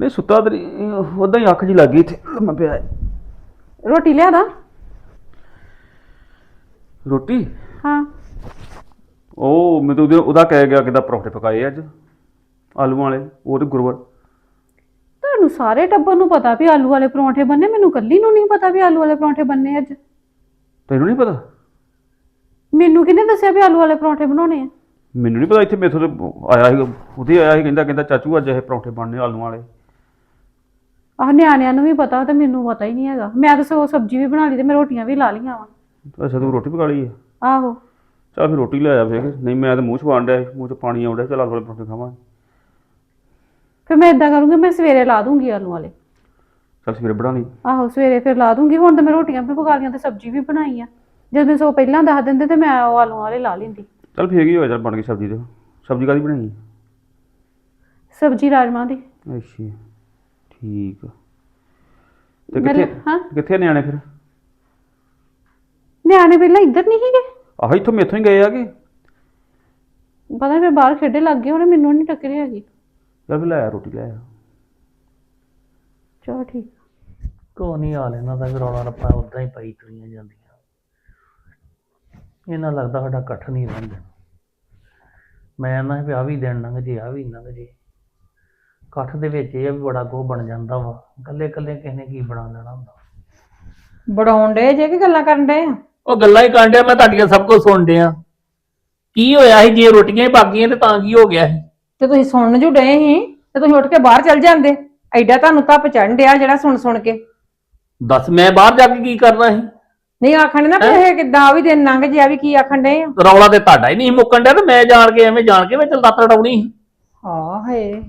ਨਹੀਂ ਸੁੱਤਾ ਤੇਰੀ ਉਦਾਂ ਹੀ ਅੱਖ ਜੀ ਲੱਗੀ ਇੱਥੇ ਮੈਂ ਪਿਆ। ਰੋਟੀ ਲਿਆਦਾ? ਰੋਟੀ? ਹਾਂ। ਉਹ ਮੈਂ ਤਾਂ ਉਹਦੇ- ਉਹਦਾ ਕਹਿ ਗਿਆ ਕਿਦਾ ਪਰੌਂਠੇ ਪਕਾਏ ਅੱਜ ਆਲੂ ਵਾਲੇ ਉਹ ਤੇ ਗੁਰਵਰ। ਤੁਹਾਨੂੰ ਸਾਰੇ ਟੱਬਰ ਨੂੰ ਪਤਾ ਵੀ ਆਲੂ ਵਾਲੇ ਪਰੌਂਠੇ ਬੰਨੇ ਮੈਨੂੰ ਕੱਲੀ ਨੂੰ ਨਹੀਂ ਪਤਾ ਵੀ ਆਲੂ ਵਾਲੇ ਪਰੌਂਠੇ ਬੰਨੇ ਅੱਜ। ਤੈਨੂੰ ਨਹੀਂ ਪਤਾ? ਮੈਨੂੰ ਕਿਹਨੇ ਦੱਸਿਆ ਵੀ ਆਲੂ ਵਾਲੇ ਪਰੌਂਠੇ ਬਣਾਉਣੇ ਆ? ਮੈਨੂੰ ਨਹੀਂ ਪਤਾ ਇੱਥੇ ਮੇਥੋਂ ਤੇ ਆਇਆ ਸੀ ਉਹਦੇ ਆਇਆ ਸੀ ਕਹਿੰਦਾ ਕਹਿੰਦਾ ਚਾਚੂ ਅੱਜ ਇਹ ਪਰੌਂਠੇ ਬਣਨੇ ਆਲੂ ਵਾਲੇ। ਆਹ ਨਿਆਣਿਆਂ ਨੂੰ ਵੀ ਪਤਾ ਤੇ ਮੈਨੂੰ ਪਤਾ ਹੀ ਨਹੀਂ ਹੈਗਾ। ਮੈਂ ਤਾਂ ਸਗੋਂ ਸਬਜ਼ੀ ਵੀ ਬਣਾ ਲਈ ਤੇ ਮੈਂ ਰੋਟੀਆਂ ਵੀ ਲਾ ਲਈਆਂ ਵਾ। ਅੱਛਾ ਤੂੰ ਰੋਟੀ ਪਕਾ ਲਈ ਹੈ ਆਹੋ। ਚੱਲ ਫਿਰ ਰੋਟੀ ਲੈ ਆ ਫੇਰ। ਨਹੀਂ ਮੈਂ ਤਾਂ ਮੂੰਹ ਚ ਪਾਣ ਡਿਆ ਸੀ, ਮੂੰਹ ਚ ਪਾਣੀ ਆਉਂਦਾ ਚੱਲ ਆਲੂ ਵਾਲੇ ਪਰੌਂਠੇ ਖਾਵਾਂਗੇ। ਫਿਰ ਮੈਂ ਇਦਾਂ ਕਰੂੰਗੀ ਮੈਂ ਸਵੇਰੇ ਲਾ ਦੂੰਗੀ ਆਲੂ ਵਾਲੇ। ਚੱਲ ਸਵੇਰੇ ਬਣਾ ਲਈ। ਆਹੋ ਸਵੇਰੇ ਫਿਰ ਲਾ ਦੂੰਗੀ। ਹੁਣ ਤਾਂ ਮੈਂ ਰੋਟੀਆਂ ਵੀ ਪਕਾ ਲਈਆਂ ਤੇ ਸਬਜ਼ੀ ਵੀ ਬਣਾਈ ਆ। ਜਦ ਮੈਂ ਸੋ ਪਹਿਲਾਂ ਦੱਸ ਦਿੰਦੇ ਤੇ ਮੈਂ ਉਹ ਆਲੂ ਵਾਲੇ ਲਾ ਲੈਂਦੀ। ਚੱਲ ਫੇਰ ਕੀ ਹੋਇਆ ਚੱਲ ਬਣ ਗਈ ਸਬਜ਼ੀ ਤੇ। ਸਬਜ਼ੀ ਕਾਦੀ ਬਣਾਈ? ਸਬਜ਼ੀ ਰਾਜਮਾਂ ਦੀ। ਅੱਛਾ ਠੀਕ ਆ। ਤੇ ਕਿੱਥੇ ਹਾਂ? ਕਿੱਥੇ ਨਿਆਣੇ ਫਿਰ? ਨਿਆਣੇ ਪਹਿਲਾਂ ਇੱਧਰ ਨਹੀਂ ਸੀਗੇ? ਆਹ ਇੱਥੋਂ ਮੇਥੋਂ ਹੀ ਗਏ ਆ ਕਿ ਪਤਾ ਨਹੀਂ ਫਿਰ ਬਾਹਰ ਖੇਡੇ ਲੱਗ ਗਏ ਉਹਨੇ ਮੈਨੂੰ ਨਹੀਂ ਟੱਕਰੀ ਹੈਗੀ। ਫਿਰ ਲੈ ਆ ਰੋਟੀ ਲੈ ਆ। ਚਲੋ ਠੀਕ ਕੋ ਨਹੀਂ ਹਾਲ ਇਹਨਾਂ ਦਾ ਰੌਲਾ ਰੱਪਾ ਉਦਾਂ ਹੀ ਪਈ ਤੁਰੀਆਂ ਜਾਂਦੀਆਂ। ਇਹਨਾਂ ਲੱਗਦਾ ਸਾਡਾ ਇਕੱਠ ਨਹੀਂ ਰਹਿੰਦਾ। ਮੈਂ ਨਾ ਵੀ ਆ ਵੀ ਦਿਨ ਲੰਘ ਜੇ ਆ ਵੀ ਲੰਘ ਜੇ। ਇਕੱਠ ਦੇ ਵਿੱਚ ਇਹ ਆ ਵੀ ਬੜਾ ਕੁਛ ਬਣ ਜਾਂਦਾ ਵਾ। ਇਕੱਲੇ ਇਕੱਲੇ ਕਿਸੇ ਨੇ ਕੀ ਬਣਾ ਲੈਣਾ ਹੁੰਦਾ। ਬੜਾਉਣ ਡੇ ਜੇ ਕਿ ਗੱਲਾਂ ਕਰਨ ਡੇ ਆ? ਉਹ ਗੱਲਾਂ ਹੀ ਕਾਂਡਿਆ ਮੈਂ ਤੁਹਾਡੀਆਂ ਸਭ ਕੁਝ ਸੁਣ ਡਿਆ। ਕੀ ਹੋਇਆ ਸੀ? ਜੇ ਰੋਟੀਆਂ ਹੀ ਬਾਕੀਆਂ ਤੇ ਤਾਂ ਕੀ ਹੋ ਗਿਆ ਸੀ? ਤੇ ਤੁਸੀਂ ਸੁਣਨ ਜੂ ਡੇ ਸੀ ਤੇ ਤੁਸੀਂ ਉੱਠ ਕੇ ਬਾਹਰ ਚੱਲ ਜਾਂਦੇ। ਐਡਾ ਤੁਹਾਨੂੰ ਧੱਪ ਚੜਨ ਡਿਆ ਜਿਹੜਾ ਸੁਣ ਸੁਣ ਕੇ। ਦੱਸ ਮੈਂ ਬਾਹਰ ਜਾ ਕੇ ਕੀ ਕਰਨਾ ਸੀ? ਨਹੀਂ ਆਖਣ ਨਾ ਵੀ ਇਹ ਕਿੱਦਾਂ ਆ ਵੀ ਦਿਨ ਲੰਘ ਜਿਆ ਵੀ ਕੀ ਆਖਣ ਡੇ ਆ। ਰੌਲਾ ਤੇ ਤੁਹਾਡਾ ਹੀ ਨਹੀਂ ਮੁੱਕਣ ਡਿਆ ਤੇ ਮੈਂ ਜਾਣ ਕੇ ਐਵੇਂ ਜਾਣ ਕੇ ਵਿੱਚ ਲੱਤ ਸੀ। ਹਾਂ ਹੇ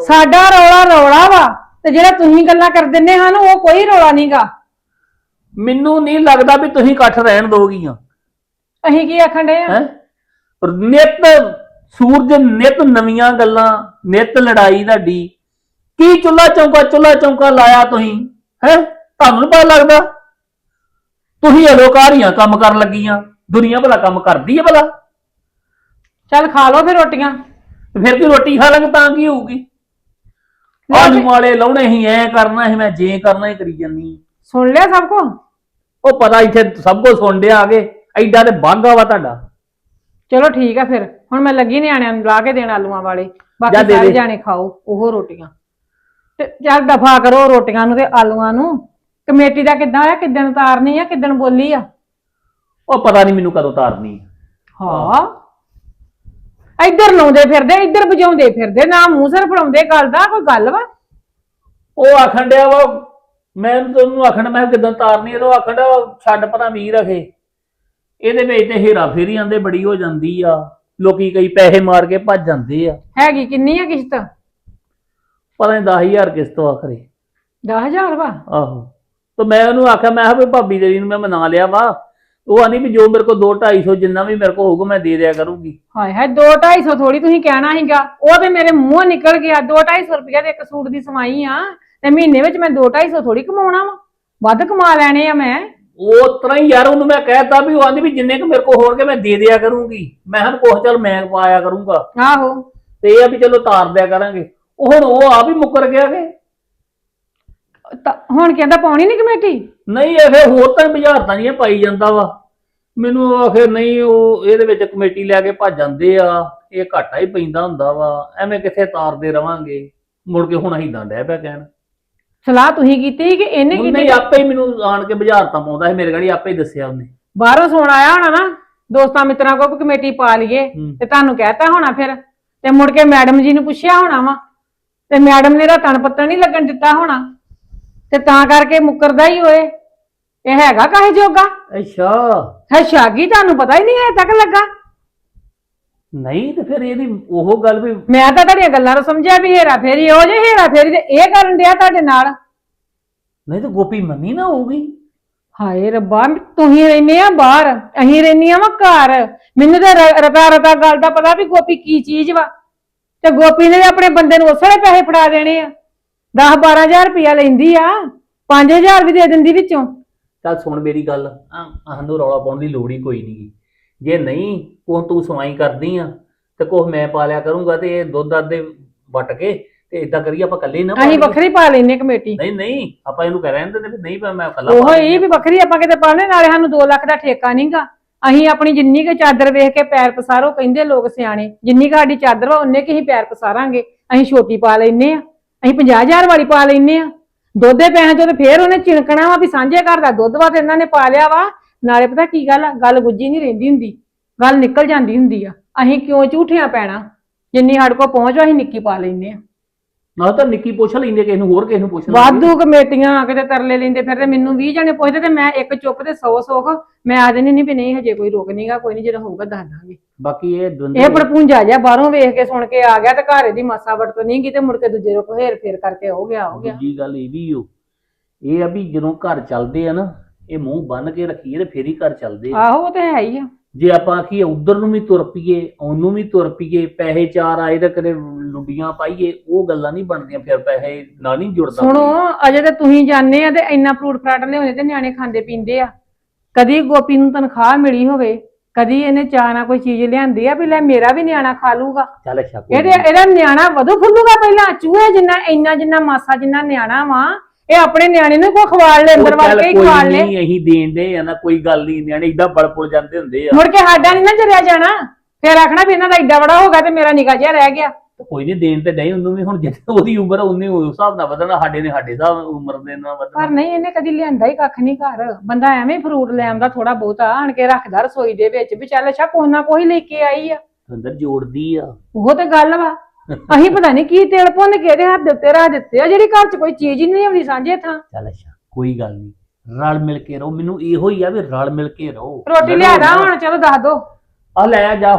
ਸਾਡਾ ਰੌਲਾ ਰੌਲਾ ਵਾ ਤੇ ਜਿਹੜਾ ਤੁਸੀਂ ਗੱਲਾਂ ਕਰ ਦਿੰਦੇ ਹਨ ਉਹ ਕੋਈ ਰੌਲਾ ਨਹੀਂਗਾ ਮੈਨੂੰ ਨਹੀਂ ਲੱਗਦਾ ਵੀ ਤੁਸੀਂ ਇਕੱਠ ਰਹਿਣ ਦੋਗੀਆਂ ਅਸੀਂ ਕੀ ਆਖਣ ਡੇ ਆ? ਨਿਤ ਸੂਰਜ ਨਿਤ ਨਵੀਆਂ ਗੱਲਾਂ ਨਿਤ ਲੜਾਈ ਤੁਹਾਡੀ। ਕੀ ਚੁੱਲਾ ਚੌਂਕਾ ਚੁੱਲਾ ਚੌਂਕਾ ਲਾਇਆ ਤੁਸੀਂ? ਹੈ? ਤੁਹਾਨੂੰ ਪਤਾ ਲੱਗਦਾ? ਤੁਸੀਂ ਅਲੋਕਾਰੀਆਂ ਕੰਮ ਕਰਨ ਲੱਗੀਆਂ ਦੁਨੀਆ ਭਲਾ ਕੰਮ ਕਰਦੀ ਹੈ ਭਲਾ। ਚੱਲ ਖਾ ਲਓ ਫਿਰ ਰੋਟੀਆਂ। ਤੇ ਫਿਰ ਕੀ ਰੋਟੀ ਖਾ ਲਾਂਗੇ ਤਾਂ ਕੀ ਹੋਊਗੀ? ਆਲੂ ਵਾਲੇ ਲਾਉਣੇ ਹੀ ਐ ਕਰਨਾ ਸੀ ਮੈਂ ਜੇ ਕਰਨਾ ਹੀ ਕਰੀ ਜਾਂਦੀ। ਸੁਣ ਲਿਆ ਸਭ ਕੋ ਉਹ ਪਤਾ ਇੱਥੇ ਸਭ ਕੁਝ ਸੁਣ ਡਿਆ ਆ ਕੇ ਐਡਾ ਤੇ ਬਾਗਾ ਵਾ ਤੁਹਾਡਾ। ਚਲੋ ਠੀਕ ਆ ਫਿਰ। ਹੁਣ ਮੈਂ ਲੱਗੀ ਨਿਆਣਿਆਂ ਨੂੰ ਲਾ ਕੇ ਦੇਣ ਆਲੂਆਂ ਵਾਲੇ। ਜਾ ਬਾਕੀ ਦੇ ਸਾਰੇ ਦੇ। ਜਾਣੇ ਖਾਓ ਉਹ ਰੋਟੀਆਂ। ਤੇ ਚੱਲ ਦਫਾ ਕਰੋ ਰੋਟੀਆਂ ਨੂੰ ਤੇ ਆਲੂਆਂ ਨੂੰ। ਕਮੇਟੀ ਦਾ ਕਿੱਦਾਂ ਆ? ਕਿੱਦਣ ਤਾਰਨੀ ਆ ਕਿੱਦਣ ਬੋਲੀ ਆ? ਉਹ ਪਤਾ ਨਹੀਂ ਮੈਨੂੰ ਕਦੋਂ ਤਾਰਨੀ ਹਾਂ। ਇੱਧਰ ਲਾਉਂਦੇ ਫਿਰਦੇ ਇੱਧਰ ਵਜਾਉਂਦੇ ਫਿਰਦੇ ਨਾ ਮੂੰਹ ਸਿਰ ਫੜਾਉਂਦੇ ਗੱਲ ਦਾ ਕੋਈ ਗੱਲ ਵਾ? ਉਹ ਆਖਣ ਡਿਆ ਵਾ ਮੈਂ ਤੁਹਾਨੂੰ ਆਖਣ ਮੈਂ ਕਿਦਾਂ ਤਾਰਨੀ ਉਹ ਆਖਣ ਡਿਆ ਵਾ, ਛੱਡ ਪਰਾਂ ਵੀਰ ਰਖੇ ਇਹਦੇ ਵਿੱਚ ਤੇ ਹੇਰਾ ਫੇਰੀ ਆਂਦੇ ਬੜੀ ਹੋ ਜਾਂਦੀ ਆ। ਲੋਕੀ ਕਈ ਪੈਸੇ ਮਾਰ ਕੇ ਭੱਜ ਜਾਂਦੇ ਆ। ਹੈਗੀ ਕਿੰਨੀ ਆ ਕਿਸ਼ਤ? ਪਤਾ ਨਹੀਂ 10000 ਕਿਸ ਤੋਂ ਆਖਰੇ। 10000 ਵਾ? ਆਹੋ। ਤੇ ਮੈਂ ਉਹਨੂੰ ਆਖਿਆ ਮੈਂ ਕਿਹਾ ਵੀ ਭਾਬੀ ਤੇਰੀ ਨੂੰ ਮੈਂ ਮਨਾ ਲਿਆ ਵਾ। ਉਹ ਆਨੀ ਵੀ ਜੋ ਮੇਰੇ ਕੋਲ 2 250 ਜਿੰਨਾ ਵੀ ਮੇਰੇ ਕੋਲ ਹੋਊਗਾ ਮੈਂ ਦੇ ਦਿਆ ਕਰੂੰਗੀ। ਹਾਏ ਹਾਏ 2 250 ਥੋੜੀ ਤੁਸੀਂ ਕਹਿਣਾ ਸੀਗਾ। ਉਹ ਤੇ ਮੇਰੇ ਮੂੰਹੋਂ ਨਿਕਲ ਗਿਆ। 2 250 ਰੁਪਇਆ ਦੇ ਇੱਕ ਸੂਟ ਦੀ ਸਮਾਈ ਆ। ਤੇ ਮਹੀਨੇ ਵਿੱਚ ਮੈਂ 2 250 ਥੋੜੀ ਕਮਾਉਣਾ ਵਾ। ਵੱਧ ਕਮਾ ਲੈਣੇ ਆ ਮੈਂ। ਉਹ ਤਰ੍ਹਾਂ ਹੀ ਯਾਰ ਉਹਨੂੰ ਮੈਂ ਕਹਿਤਾ ਵੀ ਉਹ ਆਂਦੀ ਵੀ ਜਿੰਨੇ ਕੁ ਮੇਰੇ ਕੋਲ ਹੋਣਗੇ ਮੈਂ ਦੇ ਦਿਆ ਕਰੂੰਗੀ। ਮੈਂ ਕਿਹਾ ਕੋਹ ਚੱਲ ਮੈਂ ਪਾਇਆ ਕਰੂੰਗਾ। ਆਹੋ। ਤੇ ਇਹ ਆ ਵੀ ਚਲੋ ਤਾਰ ਦਿਆ ਕਰਾਂਗੇ। ਉਹ ਹੁਣ ਉਹ ਆਪ ਹੀ ਮੁੱਕਰ ਗਿਆ ਕਿ? ਤਾਂ ਹੁਣ ਕਹਿੰਦਾ ਪਾਉਣੀ ਨਹੀਂ ਕਮੇਟੀ? ਨਹੀਂ ਇਹ ਫਿਰ ਹੋਰ ਤਾਂ ਬੁਝਾਰਤਾਂ ਨਹੀਂ ਪਾਈ ਜਾਂਦਾ ਵਾ। ਮੈਨੂੰ ਆਖੇ ਨਹੀਂ ਉਹ ਇਹਦੇ ਵਿੱਚ ਕਮੇਟੀ ਲੈ ਕੇ ਭੱਜ ਜਾਂਦੇ ਆ। ਇਹ ਘਾਟਾ ਹੀ ਪੈਂਦਾ ਹੁੰਦਾ ਵਾ। ਐਵੇਂ ਕਿੱਥੇ ਤਾਰਦੇ ਰਵਾਂਗੇ? ਮੁੜ ਕੇ ਹੁਣ ਅਸੀਂ ਡੰਡਿਆ ਪਿਆ ਕਹਿਣ। ਸਲਾਹ ਤੁਸੀਂ ਕੀਤੀ ਸੀ ਕਿ ਇਹਨੇ ਕੀਤੀ ਆਪੇ ਹੀ ਮੈਨੂੰ ਆਣ ਕੇ ਬੁਝਾਰਤਾਂ ਪਾਉਂਦਾ ਸੀ ਮੇਰੇ ਗਾੜੀ ਆਪੇ ਹੀ ਦੱਸਿਆ ਉਹਨੇ। ਬਾਹਰੋਂ ਸੋਣ ਆਇਆ ਹੋਣਾ ਨਾ ਦੋਸਤਾਂ ਮਿੱਤਰਾਂ ਕੋਲ ਵੀ ਕਮੇਟੀ ਪਾ ਲਈਏ ਹੂੰ। ਤੇ ਤੁਹਾਨੂੰ ਕਹਿਤਾ ਹੋਣਾ ਫਿਰ ਤੇ ਮੁੜ ਕੇ ਮੈਡਮ ਜੀ ਨੂੰ ਪੁੱਛਿਆ ਹੋਣਾ ਵਾ ਤੇ ਮੈਡਮ ਨੇ ਦਾ ਤਣ ਪੱਤਣ ਨਹੀਂ ਲੱਗਣ ਦਿੱਤਾ ਹੋਣਾ ਤੇ ਤਾਂ ਕਰਕੇ ਮੁੱਕਰਦਾ ਹੀ ਹੋਏ ਇਹ ਹੈਗਾ ਕਾਹੇ ਜੋਗਾ? ਅੱਛਾ। ਹੈ ਸ਼ਾਗੀ ਤੁਹਾਨੂੰ ਪਤਾ ਹੀ ਨਹੀਂ ਹੈ ਤੱਕ ਲੱਗਾ? ਨਹੀਂ ਤੇ ਫਿਰ ਇਹਦੀ ਉਹ ਗੱਲ ਵੀ ਮੈਂ ਤਾਂ ਤੁਹਾਡੀਆਂ ਗੱਲਾਂ ਨੂੰ ਸਮਝਿਆ ਵੀ ਹੇਰਾ ਫੇਰੀ ਉਹ ਜੇ ਹੇਰਾ ਫੇਰੀ ਤੇ ਇਹ ਕਰਨ ਡਿਆ ਤੁਹਾਡੇ ਨਾਲ। ਨਹੀਂ ਤੇ ਗੋਪੀ ਮੰਨੀ ਨਾ ਹੋਊਗੀ। ਹਾਏ ਰੱਬਾ ਤੁਸੀਂ ਰਹਿੰਦੇ ਆ ਬਾਹਰ ਅਸੀਂ ਰਹਿੰਦੀਆਂ ਵਾ ਘਰ। ਮੈਨੂੰ ਤਾਂ ਰਤਾ ਰਤਾ ਗੱਲ ਦਾ ਪਤਾ ਵੀ ਗੋਪੀ ਕੀ ਚੀਜ਼ ਵਾ। ਤੇ ਗੋਪੀ ਨੇ ਆਪਣੇ ਬੰਦੇ ਨੂੰ ਉਸੇ ਵੇਲੇ ਪੈਸੇ ਫੜਾ ਦੇਣੇ ਆ। 10 12000 ਰੁਪਇਆ ਲੈਂਦੀ ਆ 5000 ਵੀ ਦੇ ਦਿੰਦੀ ਵਿੱਚੋਂ। ਚੱਲ ਸੁਣ ਮੇਰੀ ਗੱਲ। ਆ- ਸਾਨੂੰ ਰੌਲਾ ਪਾਉਣ ਦੀ ਲੋੜ ਹੀ ਕੋਈ ਨਹੀਂ ਜੇ ਨਹੀਂ ਕੋ ਤੂੰ ਸਵਾਈ ਕਰਦੀ ਆ ਤੇ ਕੋਹ ਮੈਂ ਪਾ ਲਿਆ ਕਰੂੰਗਾ ਤੇ ਇਹ ਦੁੱਧ ਦੱਧ ਦੇ ਵਟ ਕੇ ਤੇ ਇਦਾਂ ਕਰੀਏ ਆਪਾਂ ਇਕੱਲੇ ਹੀ ਨਾ ਪਾ ਅਸੀਂ। ਵੱਖਰੀ ਪਾ ਲੈਨੇ ਕਮੇਟੀ। ਨਹੀਂ ਨਹੀਂ ਆਪਾਂ ਇਹਨੂੰ ਕਹਿ ਰਹੇ ਨੇ ਵੀ ਨਹੀਂ ਮੈਂ ਇਕੱਲਾ ਉਹ ਪਾ ਹੀ ਵੀ ਵੱਖਰੀ ਆਪਾਂ ਕਿਤੇ ਪਾਣੇ ਨਾਲੇ ਸਾਨੂੰ 2 ਲੱਖ ਦਾ ਠੇਕਾ ਨਹੀਂਗਾ। ਅਸੀਂ ਆਪਣੀ ਜਿੰਨੀ ਕੁ ਚਾਦਰ ਵੇਖ ਕੇ ਪੈਰ ਪਸਾਰੋ ਕਹਿੰਦੇ ਲੋਕ ਸਿਆਣੇ ਜਿੰਨੀ ਕੁ ਸਾਡੀ ਚਾਦਰ ਵਾ ਉਹਨੇ ਕਿ ਅਸੀਂ ਪੈਰ ਪਸਾਰਾਂਗੇ। ਅਸੀਂ ਛੋਟੀ ਪਾ ਲੈਨੇ ਆ ਅਸੀਂ 50000 ਵਾਲੀ ਪਾ ਲੈਨੇ ਆ ਦੁੱਧ ਦੇ ਪੈਸੇ ਚੋਂ ਤੇ ਫੇਰ ਉਹਨੇ ਚਿਣਕਣਾ ਵਾ ਵੀ ਸਾਂਝੇ ਘਰ ਦਾ ਦੁੱਧ ਵਾ ਤੇ ਇਹਨਾਂ ਨੇ ਪਾ ਲਿਆ ਵਾ। ਨਾਲੇ ਪਤਾ ਕੀ ਗੱਲ ਆ? ਗੱਲ ਗੁੱਜੀ ਨਹੀਂ ਰਹਿੰਦੀ ਹੁੰਦੀ। ਗੱਲ ਨਿਕਲ ਜਾਂਦੀ ਹੁੰਦੀ ਆ। ਅਸੀਂ ਕਿਉਂ ਝੂਠਿਆਂ ਪੈਣਾ? ਜਿੰਨੀ ਸਾਡੇ ਕੋਲ ਪਹੁੰਚ ਅਸੀਂ ਨਿੱਕੀ ਪਾ ਲੈਨੇ ਆ। ਨਾ ਤਾਂ ਨਿੱਕੀ ਪੁੱਛ ਲੈਂਦੇ ਕਿਸੇ ਨੂੰ ਹੋਰ ਕਿਸੇ ਨੂੰ ਪੁੱਛ ਲੈਂਦੇ। ਵਾਧੂ ਕਮੇਟੀਆਂ ਕਿਤੇ ਤਰਲੇ ਲੈਂਦੇ ਫਿਰਦੇ ਮੈਨੂੰ 20 ਜਣੇ ਪੁੱਛਦੇ ਤੇ ਮੈਂ ਇੱਕ ਚੁੱਪ ਤੇ 100 ਸੁੱਖ। ਮੈਂ ਆ ਜਾਣੀ ਨਹੀਂ ਵੀ ਨਹੀਂ ਹਜੇ ਕੋਈ ਰੁਕ ਨਹੀਂਗਾ ਕੋਈ ਨਹੀਂ ਜਦੋਂ ਹੋਊਗਾ ਦੱਸ ਦਾਂਗੇ। ਬਾਕੀ ਇਹ ਇਹ ਦੁੰਦੇ ਪਰਪੂੰਜਾ ਜਿਹਾ ਬਾਹਰੋਂ ਵੇਖ ਕੇ ਸੁਣ ਕੇ ਆ ਗਿਆ ਤੇ ਘਰ ਦੀ ਮਾਸਾ ਵਰਤ ਨਹੀਂ ਗਈ ਤੇ ਮੁੜ ਕੇ ਦੂਜੇ ਰੁਕ ਹੇਰ ਫੇਰ ਕਰਕੇ ਹੋ ਗਿਆ ਹੋ ਗਿਆ। ਦੂਜੀ ਗੱਲ ਇਹ ਵੀ ਹੋ ਇਹ ਆ ਵੀ ਜਦੋਂ ਘਰ ਚੱਲਦੇ ਆ ਨਾ ਇਹ ਮੂੰਹ ਬੰਨ ਕੇ ਰੱਖੀਏ ਤੇ ਫੇਰ ਹੀ ਘਰ ਚੱਲਦੇ ਆ। ਆਹੋ ਉਹ ਤੇ ਹੈ ਹੀ ਆ। ਜੇ ਆਪਾਂ ਆਖੀਏ ਉਧਰ ਨੂੰ ਵੀ ਤੁਰ ਪਈਏ ਉਹਨੂੰ ਵੀ ਤੁਰ ਪਈਏ ਪੈਸੇ ਚਾਰ ਆਏ ਤਾਂ ਕਦੇ ਲੁੱਡੀਆਂ ਪਾਈਏ ਉਹ ਗੱਲਾਂ ਨਹੀਂ ਬਣਦੀਆਂ ਫਿਰ ਪੈਸੇ ਨਾਲ ਨਹੀਂ ਜੁੜਦਾ। ਸੁਣੋ ਅਜੇ ਤੇ ਤੁਸੀਂ ਜਾਣਦੇ ਆ ਤੇ ਇੰਨਾ ਫਰੂਟ ਫਰਾਟ ਲਿਆਉਂਦੇ ਤੇ ਨਿਆਣੇ ਖਾਂਦੇ ਪੀਂਦੇ ਆ। ਕਦੀ ਗੋਪੀ ਨੂੰ ਤਨਖਾਹ ਮਿਲੀ ਹੋਵੇ ਕਦੀ ਇਹਨੇ ਚਾਹ ਨਾਲ ਕੋਈ ਚੀਜ਼ ਲਿਆਂਦੀ ਆ ਵੀ ਲੈ ਮੇਰਾ ਵੀ ਨਿਆਣਾ ਖਾ ਲੂਗਾ। ਚੱਲ ਅੱਛਾ ਕੋਈ ਇਹਦੇ ਇਹਦਾ ਨਿਆਣਾ ਵਧੂ ਫੁੱਲੂਗਾ ਪਹਿਲਾਂ ਚੂਹੇ ਜਿੰਨਾ ਇੰਨਾ ਜਿੰਨਾ ਮਾਸਾ ਜਿੰਨਾ ਨਿਆਣਾ ਵਾ ਇਹ ਆਪਣੇ ਨਿਆਣੇ ਨੂੰ ਕੋ ਖਵਾਲ ਲੈ ਅੰਦਰ ਵੜ ਕੇ ਕੋਈ ਖਵਾਲ ਲੈ। ਨਹੀਂ ਅਸੀਂ ਦੇਣ ਦੇ ਆ ਨਾ ਕੋਈ ਗੱਲ ਨਹੀਂ ਨਿਆਣੇ ਇਦਾਂ ਬੜਪੁਲ ਜਾਂਦੇ ਹੁੰਦੇ ਆ। ਮੁੜ ਕੇ ਸਾਡਾ ਨਹੀਂ ਨਾ ਜਰਿਆ ਜਾਣਾ। ਫੇਰ ਆਖਣਾ ਵੀ ਇਹਨਾਂ ਦਾ ਏਡਾ ਬੜਾ ਹੋ ਗਿਆ ਤੇ ਮੇਰਾ ਨਿਕਾ ਜਿਹਾ ਰਹਿ ਗਿਆ। ਕੋਈ ਨਹੀਂ ਦੇਣ ਤੇ ਨਹੀਂ ਉਹਨੂੰ ਵੀ ਹੁਣ ਜਿੱਥੇ ਉਹਦੀ ਉਮਰ ਉਹਨੇ ਉਸ ਹਿਸਾਬ ਨਾਲ ਵਧਣਾ ਸਾਡੇ ਨੇ ਸਾਡੇ ਹਿਸਾਬ ਉਮਰ ਦੇ ਨਾਲ ਪਰ ਵਧਣਾ ਨਹੀਂ ਇਹਨੇ ਕਦੀ ਲਿਆਂਦਾ ਹੀ ਕੱਖ ਨਹੀਂ ਘਰ। ਬੰਦਾ ਐਵੇਂ ਫਰੂਟ ਲੈ ਆਉਂਦਾ ਥੋੜਾ ਬਹੁਤਾ ਆਣ ਕੇ ਰੱਖਦਾ ਰਸੋਈ ਦੇ ਵਿੱਚ ਵੀ ਚੱਲ ਅੱਛਾ ਕੋਈ ਨਾ ਕੋਈ ਲੈ ਕੇ ਆਈ ਆ। ਅੰਦਰ ਜੋੜਦੀ ਆ। ਉਹ ਤੇ ਗੱਲ ਵਾ। ਅਸੀਂ ਪਤਾ ਨਹੀਂ ਕੀ ਤੇਲ ਭੁੰਨ ਕੇ ਇਹਦੇ ਹੱਥ ਦੇ ਉੱਤੇ ਰੱਖ ਦਿੱਤੇ ਆ ਜਿਹੜੀ ਘਰ 'ਚ ਕੋਈ ਚੀਜ਼ ਹੀ ਨਹੀਂ ਆਉਂਦੀ ਸਾਂਝੇ ਥਾਂ। ਚੱਲ ਅੱਛਾ ਕੋਈ ਗੱਲ ਨਹੀਂ। ਰਲ ਮਿਲ ਕੇ ਰਹੋ ਮੈਨੂੰ ਇਹੋ ਹੀ ਆ ਵੀ ਰਲ ਮਿਲ ਕੇ ਰਹੋ। ਰੋਟੀ ਲਿਆ ਦਾ ਹੁਣ ਚਲੋ ਦੱਸ ਦੋ। ਆ ਲੈ ਜਾ।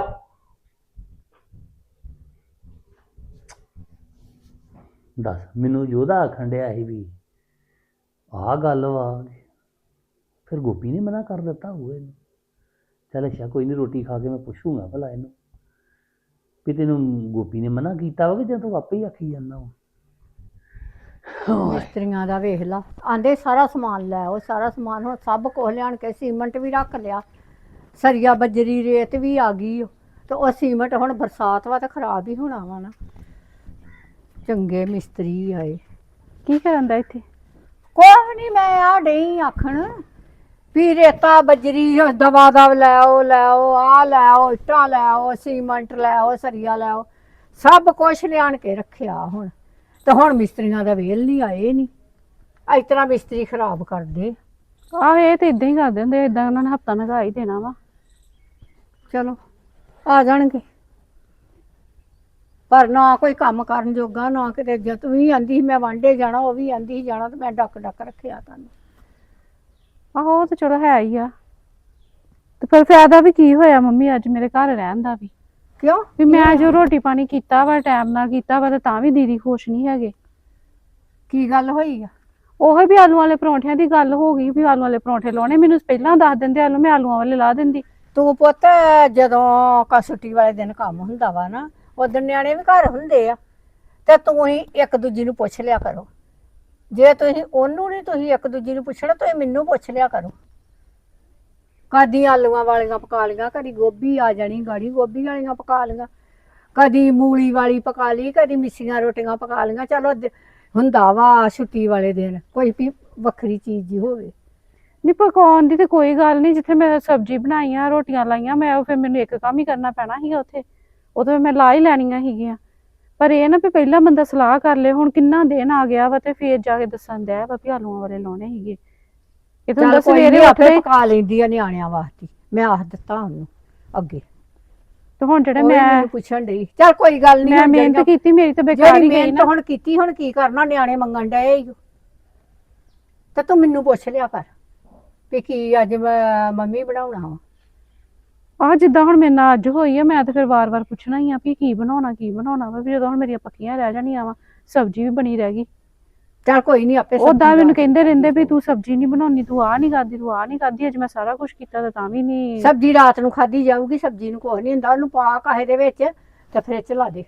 ਦੱਸ ਮੈਨੂੰ ਯੋਧਾ ਆਖਣ ਡਿਆ ਸੀ ਵੀ ਆਹ ਗੱਲ ਵਾ ਫਿਰ ਗੋਪੀ ਨੇ ਮਨਾ ਕਰ ਦਿੱਤਾ ਹੋਊਗਾ ਇਹਨੂੰ। ਚੱਲ ਅੱਛਾ ਕੋਈ ਨਹੀਂ ਰੋਟੀ ਖਾ ਕੇ ਮੈਂ ਪੁੱਛੂੰਗਾ ਭਲਾ ਇਹਨੂੰ। ਵੀ ਤੈਨੂੰ ਗੋਪੀ ਨੇ ਮਨਾ ਕੀਤਾ ਵਾ ਕਿ ਜਾਂ ਤੂੰ ਆਪੇ ਹੀ ਆਖੀ ਜਾਂਦਾ ਵਾ? ਮਿਸਤਰੀਆਂ ਦਾ ਵੇਖ ਲਾ। ਆਂਦੇ ਸਾਰਾ ਸਮਾਨ ਲੈ ਆਓ ਸਾਰਾ ਸਮਾਨ ਹੁਣ ਸਭ ਕੁਝ ਲਿਆਣ ਕੇ ਸੀਮੈਂਟ ਵੀ ਰੱਖ ਲਿਆ। ਸਰੀਆ ਬੱਜਰੀ ਰੇਤ ਵੀ ਆ ਗਈ ਓ। ਤੇ ਉਹ ਸੀਮੈਂਟ ਹੁਣ ਬਰਸਾਤ ਵਾ ਤਾਂ ਖਰਾਬ ਹੀ ਹੋਣਾ ਵਾ ਨਾ। ਚੰਗੇ ਮਿਸਤਰੀ ਆਏ। ਕੀ ਕਰਨ ਦਾ ਇੱਥੇ? ਕੁਛ ਨਹੀਂ ਮੈਂ ਆ ਡਈ ਆਖਣ। ਵੀ ਰੇਤਾ ਬਜਰੀ ਦਵਾ ਦਵ ਲੈ ਆਓ ਲੈ ਆਓ ਆ ਲੈ ਆਓ ਇੱਟਾਂ ਲੈ ਆਓ ਸੀਮੈਂਟ ਲੈ ਆਓ ਸਰੀਆ ਲੈ ਆਓ। ਸਭ ਕੁਝ ਲਿਆਣ ਕੇ ਰੱਖਿਆ ਹੁਣ। ਤੇ ਹੁਣ ਮਿਸਤਰੀਆਂ ਦਾ ਵੇਲ ਨਹੀਂ ਆਏ ਨਹੀਂ। ਇਸ ਤਰ੍ਹਾਂ ਮਿਸਤਰੀ ਖਰਾਬ ਕਰਦੇ। ਆਹ ਇਹ ਤੇ ਇਦਾਂ ਹੀ ਕਰਦੇ ਹੁੰਦੇ ਇਦਾਂ ਉਹਨਾਂ ਨੇ ਹਫਤਾ ਨਗਾ ਹੀ ਦੇਣਾ ਵਾ। ਚਲੋ ਆ ਜਾਣਗੇ। ਪਰ ਨਾ ਕੋਈ ਕੰਮ ਕਰਨ ਜੋਗਾ ਨਾ ਕਿਤੇ ਜੇ ਤੂੰ ਵੀ ਆਂਦੀ ਮੈਂ ਵਾਂਡੇ ਜਾਣਾ ਉਹ ਵੀ ਆਂਦੀ ਜਾਣਾ ਤੇ ਮੈਂ ਡੱਕ ਡੱਕ ਰੱਖਿਆ ਤੁਹਾਨੂੰ। ਆਹੋ ਉਹ ਤਾਂ ਚਲੋ ਹੈ ਹੀ ਆ। ਤੇ ਫਿਰ ਫਾਇਦਾ ਵੀ ਕੀ ਹੋਇਆ ਮੰਮੀ ਅੱਜ ਮੇਰੇ ਘਰ ਰਹਿਣ ਦਾ ਵੀ। ਕਿਉਂ? ਵੀ ਮੈਂ ਜੋ ਰੋਟੀ ਪਾਣੀ ਕੀਤਾ ਵਾ ਟਾਈਮ ਨਾਲ ਕੀਤਾ ਵਾ ਤੇ ਤਾਂ ਵੀ ਦੀਦੀ ਖੁਸ਼ ਨਹੀਂ ਹੈਗੇ। ਕੀ ਗੱਲ ਹੋਈ ਆ? ਉਹ ਵੀ ਆਲੂ ਵਾਲੇ ਪਰੌਂਠਿਆਂ ਦੀ ਗੱਲ ਹੋ ਗਈ ਵੀ ਆਲੂ ਵਾਲੇ ਪਰੌਂਠੇ ਲਾਉਣੇ। ਮੈਨੂੰ ਪਹਿਲਾਂ ਦੱਸ ਦਿੰਦੇ ਆਲੂ ਮੈਂ ਆਲੂਆਂ ਵਾਲੇ ਲਾ ਦਿੰਦੀ। ਤੂੰ ਪੁੱਤ ਜਦੋਂ ਕਾ ਛੁੱਟੀ ਵਾਲੇ ਦਿਨ ਕੰਮ ਹੁੰਦਾ ਵਾ ਨਾ ਉਦੋਂ ਨਿਆਣੇ ਵੀ ਘਰ ਹੁੰਦੇ ਆ। ਤੇ ਤੂੰ ਹੀ ਇੱਕ ਦੂਜੀ ਨੂੰ ਪੁੱਛ ਲਿਆ ਕਰੋ। ਜੇ ਤੁਸੀਂ ਉਹਨੂੰ ਨਹੀਂ ਤੁਸੀਂ ਇੱਕ ਦੂਜੀ ਨੂੰ ਪੁੱਛਣਾ, ਤੁਸੀਂ ਮੈਨੂੰ ਪੁੱਛ ਲਿਆ ਕਰੋ। ਕਦੀ ਆਲੂਆਂ ਵਾਲੀਆਂ ਪਕਾ ਲਈਆਂ, ਕਦੀ ਗੋਭੀ ਆ ਜਾਣੀ, ਗਾੜੀ ਗੋਭੀ ਵਾਲੀਆਂ ਪਕਾ ਲਈਆਂ। ਕਦੀ ਮੂਲੀ ਵਾਲੀ ਪਕਾ ਲਈ, ਕਦੀ ਮਿੱਸੀਆਂ ਰੋਟੀਆਂ ਪਕਾ ਲਈਆਂ। ਚਲੋ ਦ- ਹੁੰਦਾ ਵਾ ਛੁੱਟੀ ਵਾਲੇ ਦਿਨ, ਕੋਈ ਵੀ ਵੱਖਰੀ ਚੀਜ਼ ਜੀ ਹੋਵੇ। ਨਹੀਂ ਪਕਾਉਣ ਦੀ ਤੇ ਕੋਈ ਗੱਲ ਨਹੀਂ ਜਿੱਥੇ ਮੈਂ ਸਬਜ਼ੀ ਬਣਾਈਆਂ ਰੋਟੀਆਂ ਲਾਈਆਂ, ਮੈਂ ਉਹ ਫਿਰ ਮੈਨੂੰ ਇੱਕ ਕੰਮ ਹੀ ਕਰਨਾ ਪੈਣਾ ਸੀਗਾ ਉੱਥੇ। ਉਹ ਤਾਂ ਮੈਂ ਲਾ ਹੀ ਲੈਣੀਆਂ ਸੀਗੀਆਂ। ਪਰ ਇਹ ਨਾ ਵੀ ਪਹਿਲਾਂ ਬੰਦਾ ਸਲਾਹ ਕਰ ਲੇ ਹੁਣ ਕਿੰਨਾ ਦਿਨ ਆ ਗਿਆ ਵਾ ਤੇ ਫੇਰ ਜਾ ਕੇ ਦੱਸਣ ਦਿਆ ਵਾ ਵੀ ਆਲੂਆਂ ਵਾਲੇ ਲਾਉਣੇ ਸੀਗੇ। ਇਹ ਤਾਂ ਚੱਲ ਹੁੰਦਾ ਕੋਈ ਸਵੇਰੇ ਉੱਠਦੇ। ਪਕਾ ਲੈਂਦੀ ਆ ਨਿਆਣਿਆਂ ਵਾਸਤੇ। ਮੈਂ ਆਖ ਦਿੱਤਾ ਉਹਨੂੰ ਅੱਗੇ। ਤੇ ਹੁਣ ਜਿਹੜੇ ਮੈਂ ਮੈਨੂੰ ਪੁੱਛਣ ਡਈ। ਚੱਲ ਕੋਈ ਗੱਲ ਨਹੀਂ ਮੈਂ ਮਿਹਨਤ ਕੀਤੀ ਮੇਰੀ ਤਾਂ ਬੇਕਾਰ ਜਿਹੜੀ ਹੀ ਗਈ ਮਿਹਨਤ ਨਾ। ਹੁਣ ਕੀਤੀ ਹੁਣ ਕੀ ਕਰਨਾ? ਨਿਆਣੇ ਮੰਗਣ ਡਏ ਈ ਓ। ਤੇ ਤੂੰ ਮੈਨੂੰ ਪੁੱਛ ਲਿਆ ਕਰ ਵੀ ਕੀ ਅੱਜ ਮੈਂ ਮੰਮੀ ਬਣਾਉਣਾ ਵਾ। ਆਹ ਜਿੱਦਾਂ ਹੁਣ ਮੇਰੇ ਨਾਲ ਅੱਜ ਹੋਈ ਆ ਮੈਂ ਤਾਂ ਫਿਰ ਵਾਰ-ਵਾਰ ਪੁੱਛਣਾ ਹੀ ਆ ਵੀ ਕੀ ਬਣਾਉਣਾ ਕੀ ਬਣਾਉਣਾ ਵਾ ਵੀ ਜਦੋਂ ਹੁਣ ਮੇਰੀਆਂ ਪੱਕੀਆਂ ਰਹਿ ਜਾਣੀਆਂ ਵਾ ਸਬਜ਼ੀ ਵੀ ਬਣੀ ਰਹਿ ਗਈ। ਚੱਲ ਕੋਈ ਨਹੀਂ ਆਪੇ ਉਦਾਂ ਮੈਨੂੰ ਕਹਿੰਦੇ ਰਹਿੰਦੇ ਵੀ ਤੂੰ ਸਬਜ਼ੀ ਨਹੀਂ ਬਣਾਉਣੀ ਤੂੰ ਆਹ ਨਹੀਂ ਕਰਦੀ ਤੂੰ ਆਹ ਨਹੀਂ ਕਰਦੀ ਅੱਜ ਮੈਂ ਸਾਰਾ ਕੁਝ ਕੀਤਾ ਤਾਂ ਤਾਂ ਵੀ ਨਹੀਂ ਸਬਜ਼ੀ ਰਾਤ ਨੂੰ ਖਾਧੀ ਜਾਊਗੀ ਸਬਜ਼ੀ ਨੂੰ ਕੁਛ ਨਹੀਂ ਹੁੰਦਾ ਉਹਨੂੰ ਪਾ ਕਾਹੇ ਦੇ ਵਿੱਚ ਤੇ ਫ੍ਰਿਜ ਚ ਲਾ ਦੇ।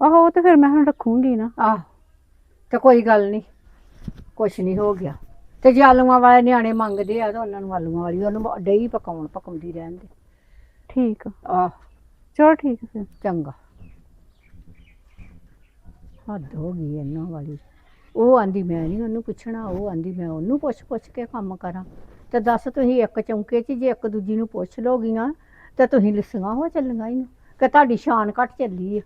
ਆਹੋ ਉਹ ਤੇ ਫਿਰ ਮੈਂ ਹੁਣ ਰੱਖੂੰਗੀ ਨਾ। ਆਹ ਤੇ ਕੋਈ ਗੱਲ ਨਹੀਂ ਕੁਛ ਨਹੀਂ ਹੋ ਗਿਆ। ਤੇ ਜੇ ਆਲੂਆਂ ਵਾਲੇ ਨਿਆਣੇ ਮੰਗਦੇ ਆ ਤਾਂ ਉਹਨਾਂ ਨੂੰ ਆਲੂਆਂ ਵਾਲੀ ਉਹਨੂੰ ਡਈ ਪਕਾਉਣ ਪਕਾਉਂਦੀ ਰਹਿਣ ਦੇ। ਠੀਕ ਆ। ਆਹ ਚਲੋ ਠੀਕ ਆ ਫਿਰ। ਚੰਗਾ। ਹੱਦ ਹੋ ਗਈ ਇਹਨਾਂ ਵਾਲੀ। ਉਹ ਆਂਦੀ ਮੈਂ ਨਹੀਂ ਉਹਨੂੰ ਪੁੱਛਣਾ ਉਹ ਆਂਦੀ ਮੈਂ ਉਹਨੂੰ ਪੁੱਛ ਪੁੱਛ ਕੇ ਕੰਮ ਕਰਾਂ। ਤੇ ਦੱਸ ਤੁਸੀਂ ਇੱਕ ਚੌਂਕੇ 'ਚ ਜੇ ਇੱਕ ਦੂਜੀ ਨੂੰ ਪੁੱਛ ਲੋਗੀਆਂ ਤੇ ਤੁਸੀਂ ਲਿਸੀਆਂ ਹੋ ਚੱਲੀਆਂ ਹੀ ਨੂੰ। ਕਿ ਤੁਹਾਡੀ ਸ਼ਾਨ ਘਟ ਚੱਲੀ ਆ।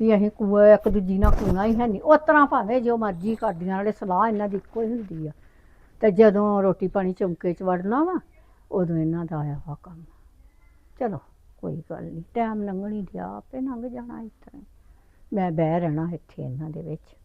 ਵੀ ਅਸੀਂ ਕੂਆ ਇੱਕ ਦੂਜੀ ਨਾਲ ਕੂਣਾ ਹੀ ਹੈ ਨਹੀਂ ਉਸ ਤਰ੍ਹਾਂ ਭਾਵੇਂ ਜੋ ਮਰਜ਼ੀ ਕਰਦੀਆਂ ਨਾਲੇ ਸਲਾਹ ਇਹਨਾਂ ਦੀ ਇੱਕੋ ਹੀ ਹੁੰਦੀ ਆ। ਤੇ ਜਦੋਂ ਰੋਟੀ ਪਾਣੀ ਚੌਂਕੇ 'ਚ ਵੜਨਾ ਵਾ, ਉਦੋਂ ਇਹਨਾਂ ਦਾ ਆਇਆ ਵਾ ਕੰਮ ਚਲੋ, ਕੋਈ ਗੱਲ ਨਹੀਂ ਟਾਈਮ ਲੰਘਣੀ ਦਿਆ ਆਪੇ ਲੰਘ ਜਾਣਾ ਇਸ ਤਰ੍ਹਾਂ ਹੀ। ਮੈਂ ਬਹਿ ਰਹਿਣਾ ਇੱਥੇ ਇਹਨਾਂ ਦੇ ਵਿੱਚ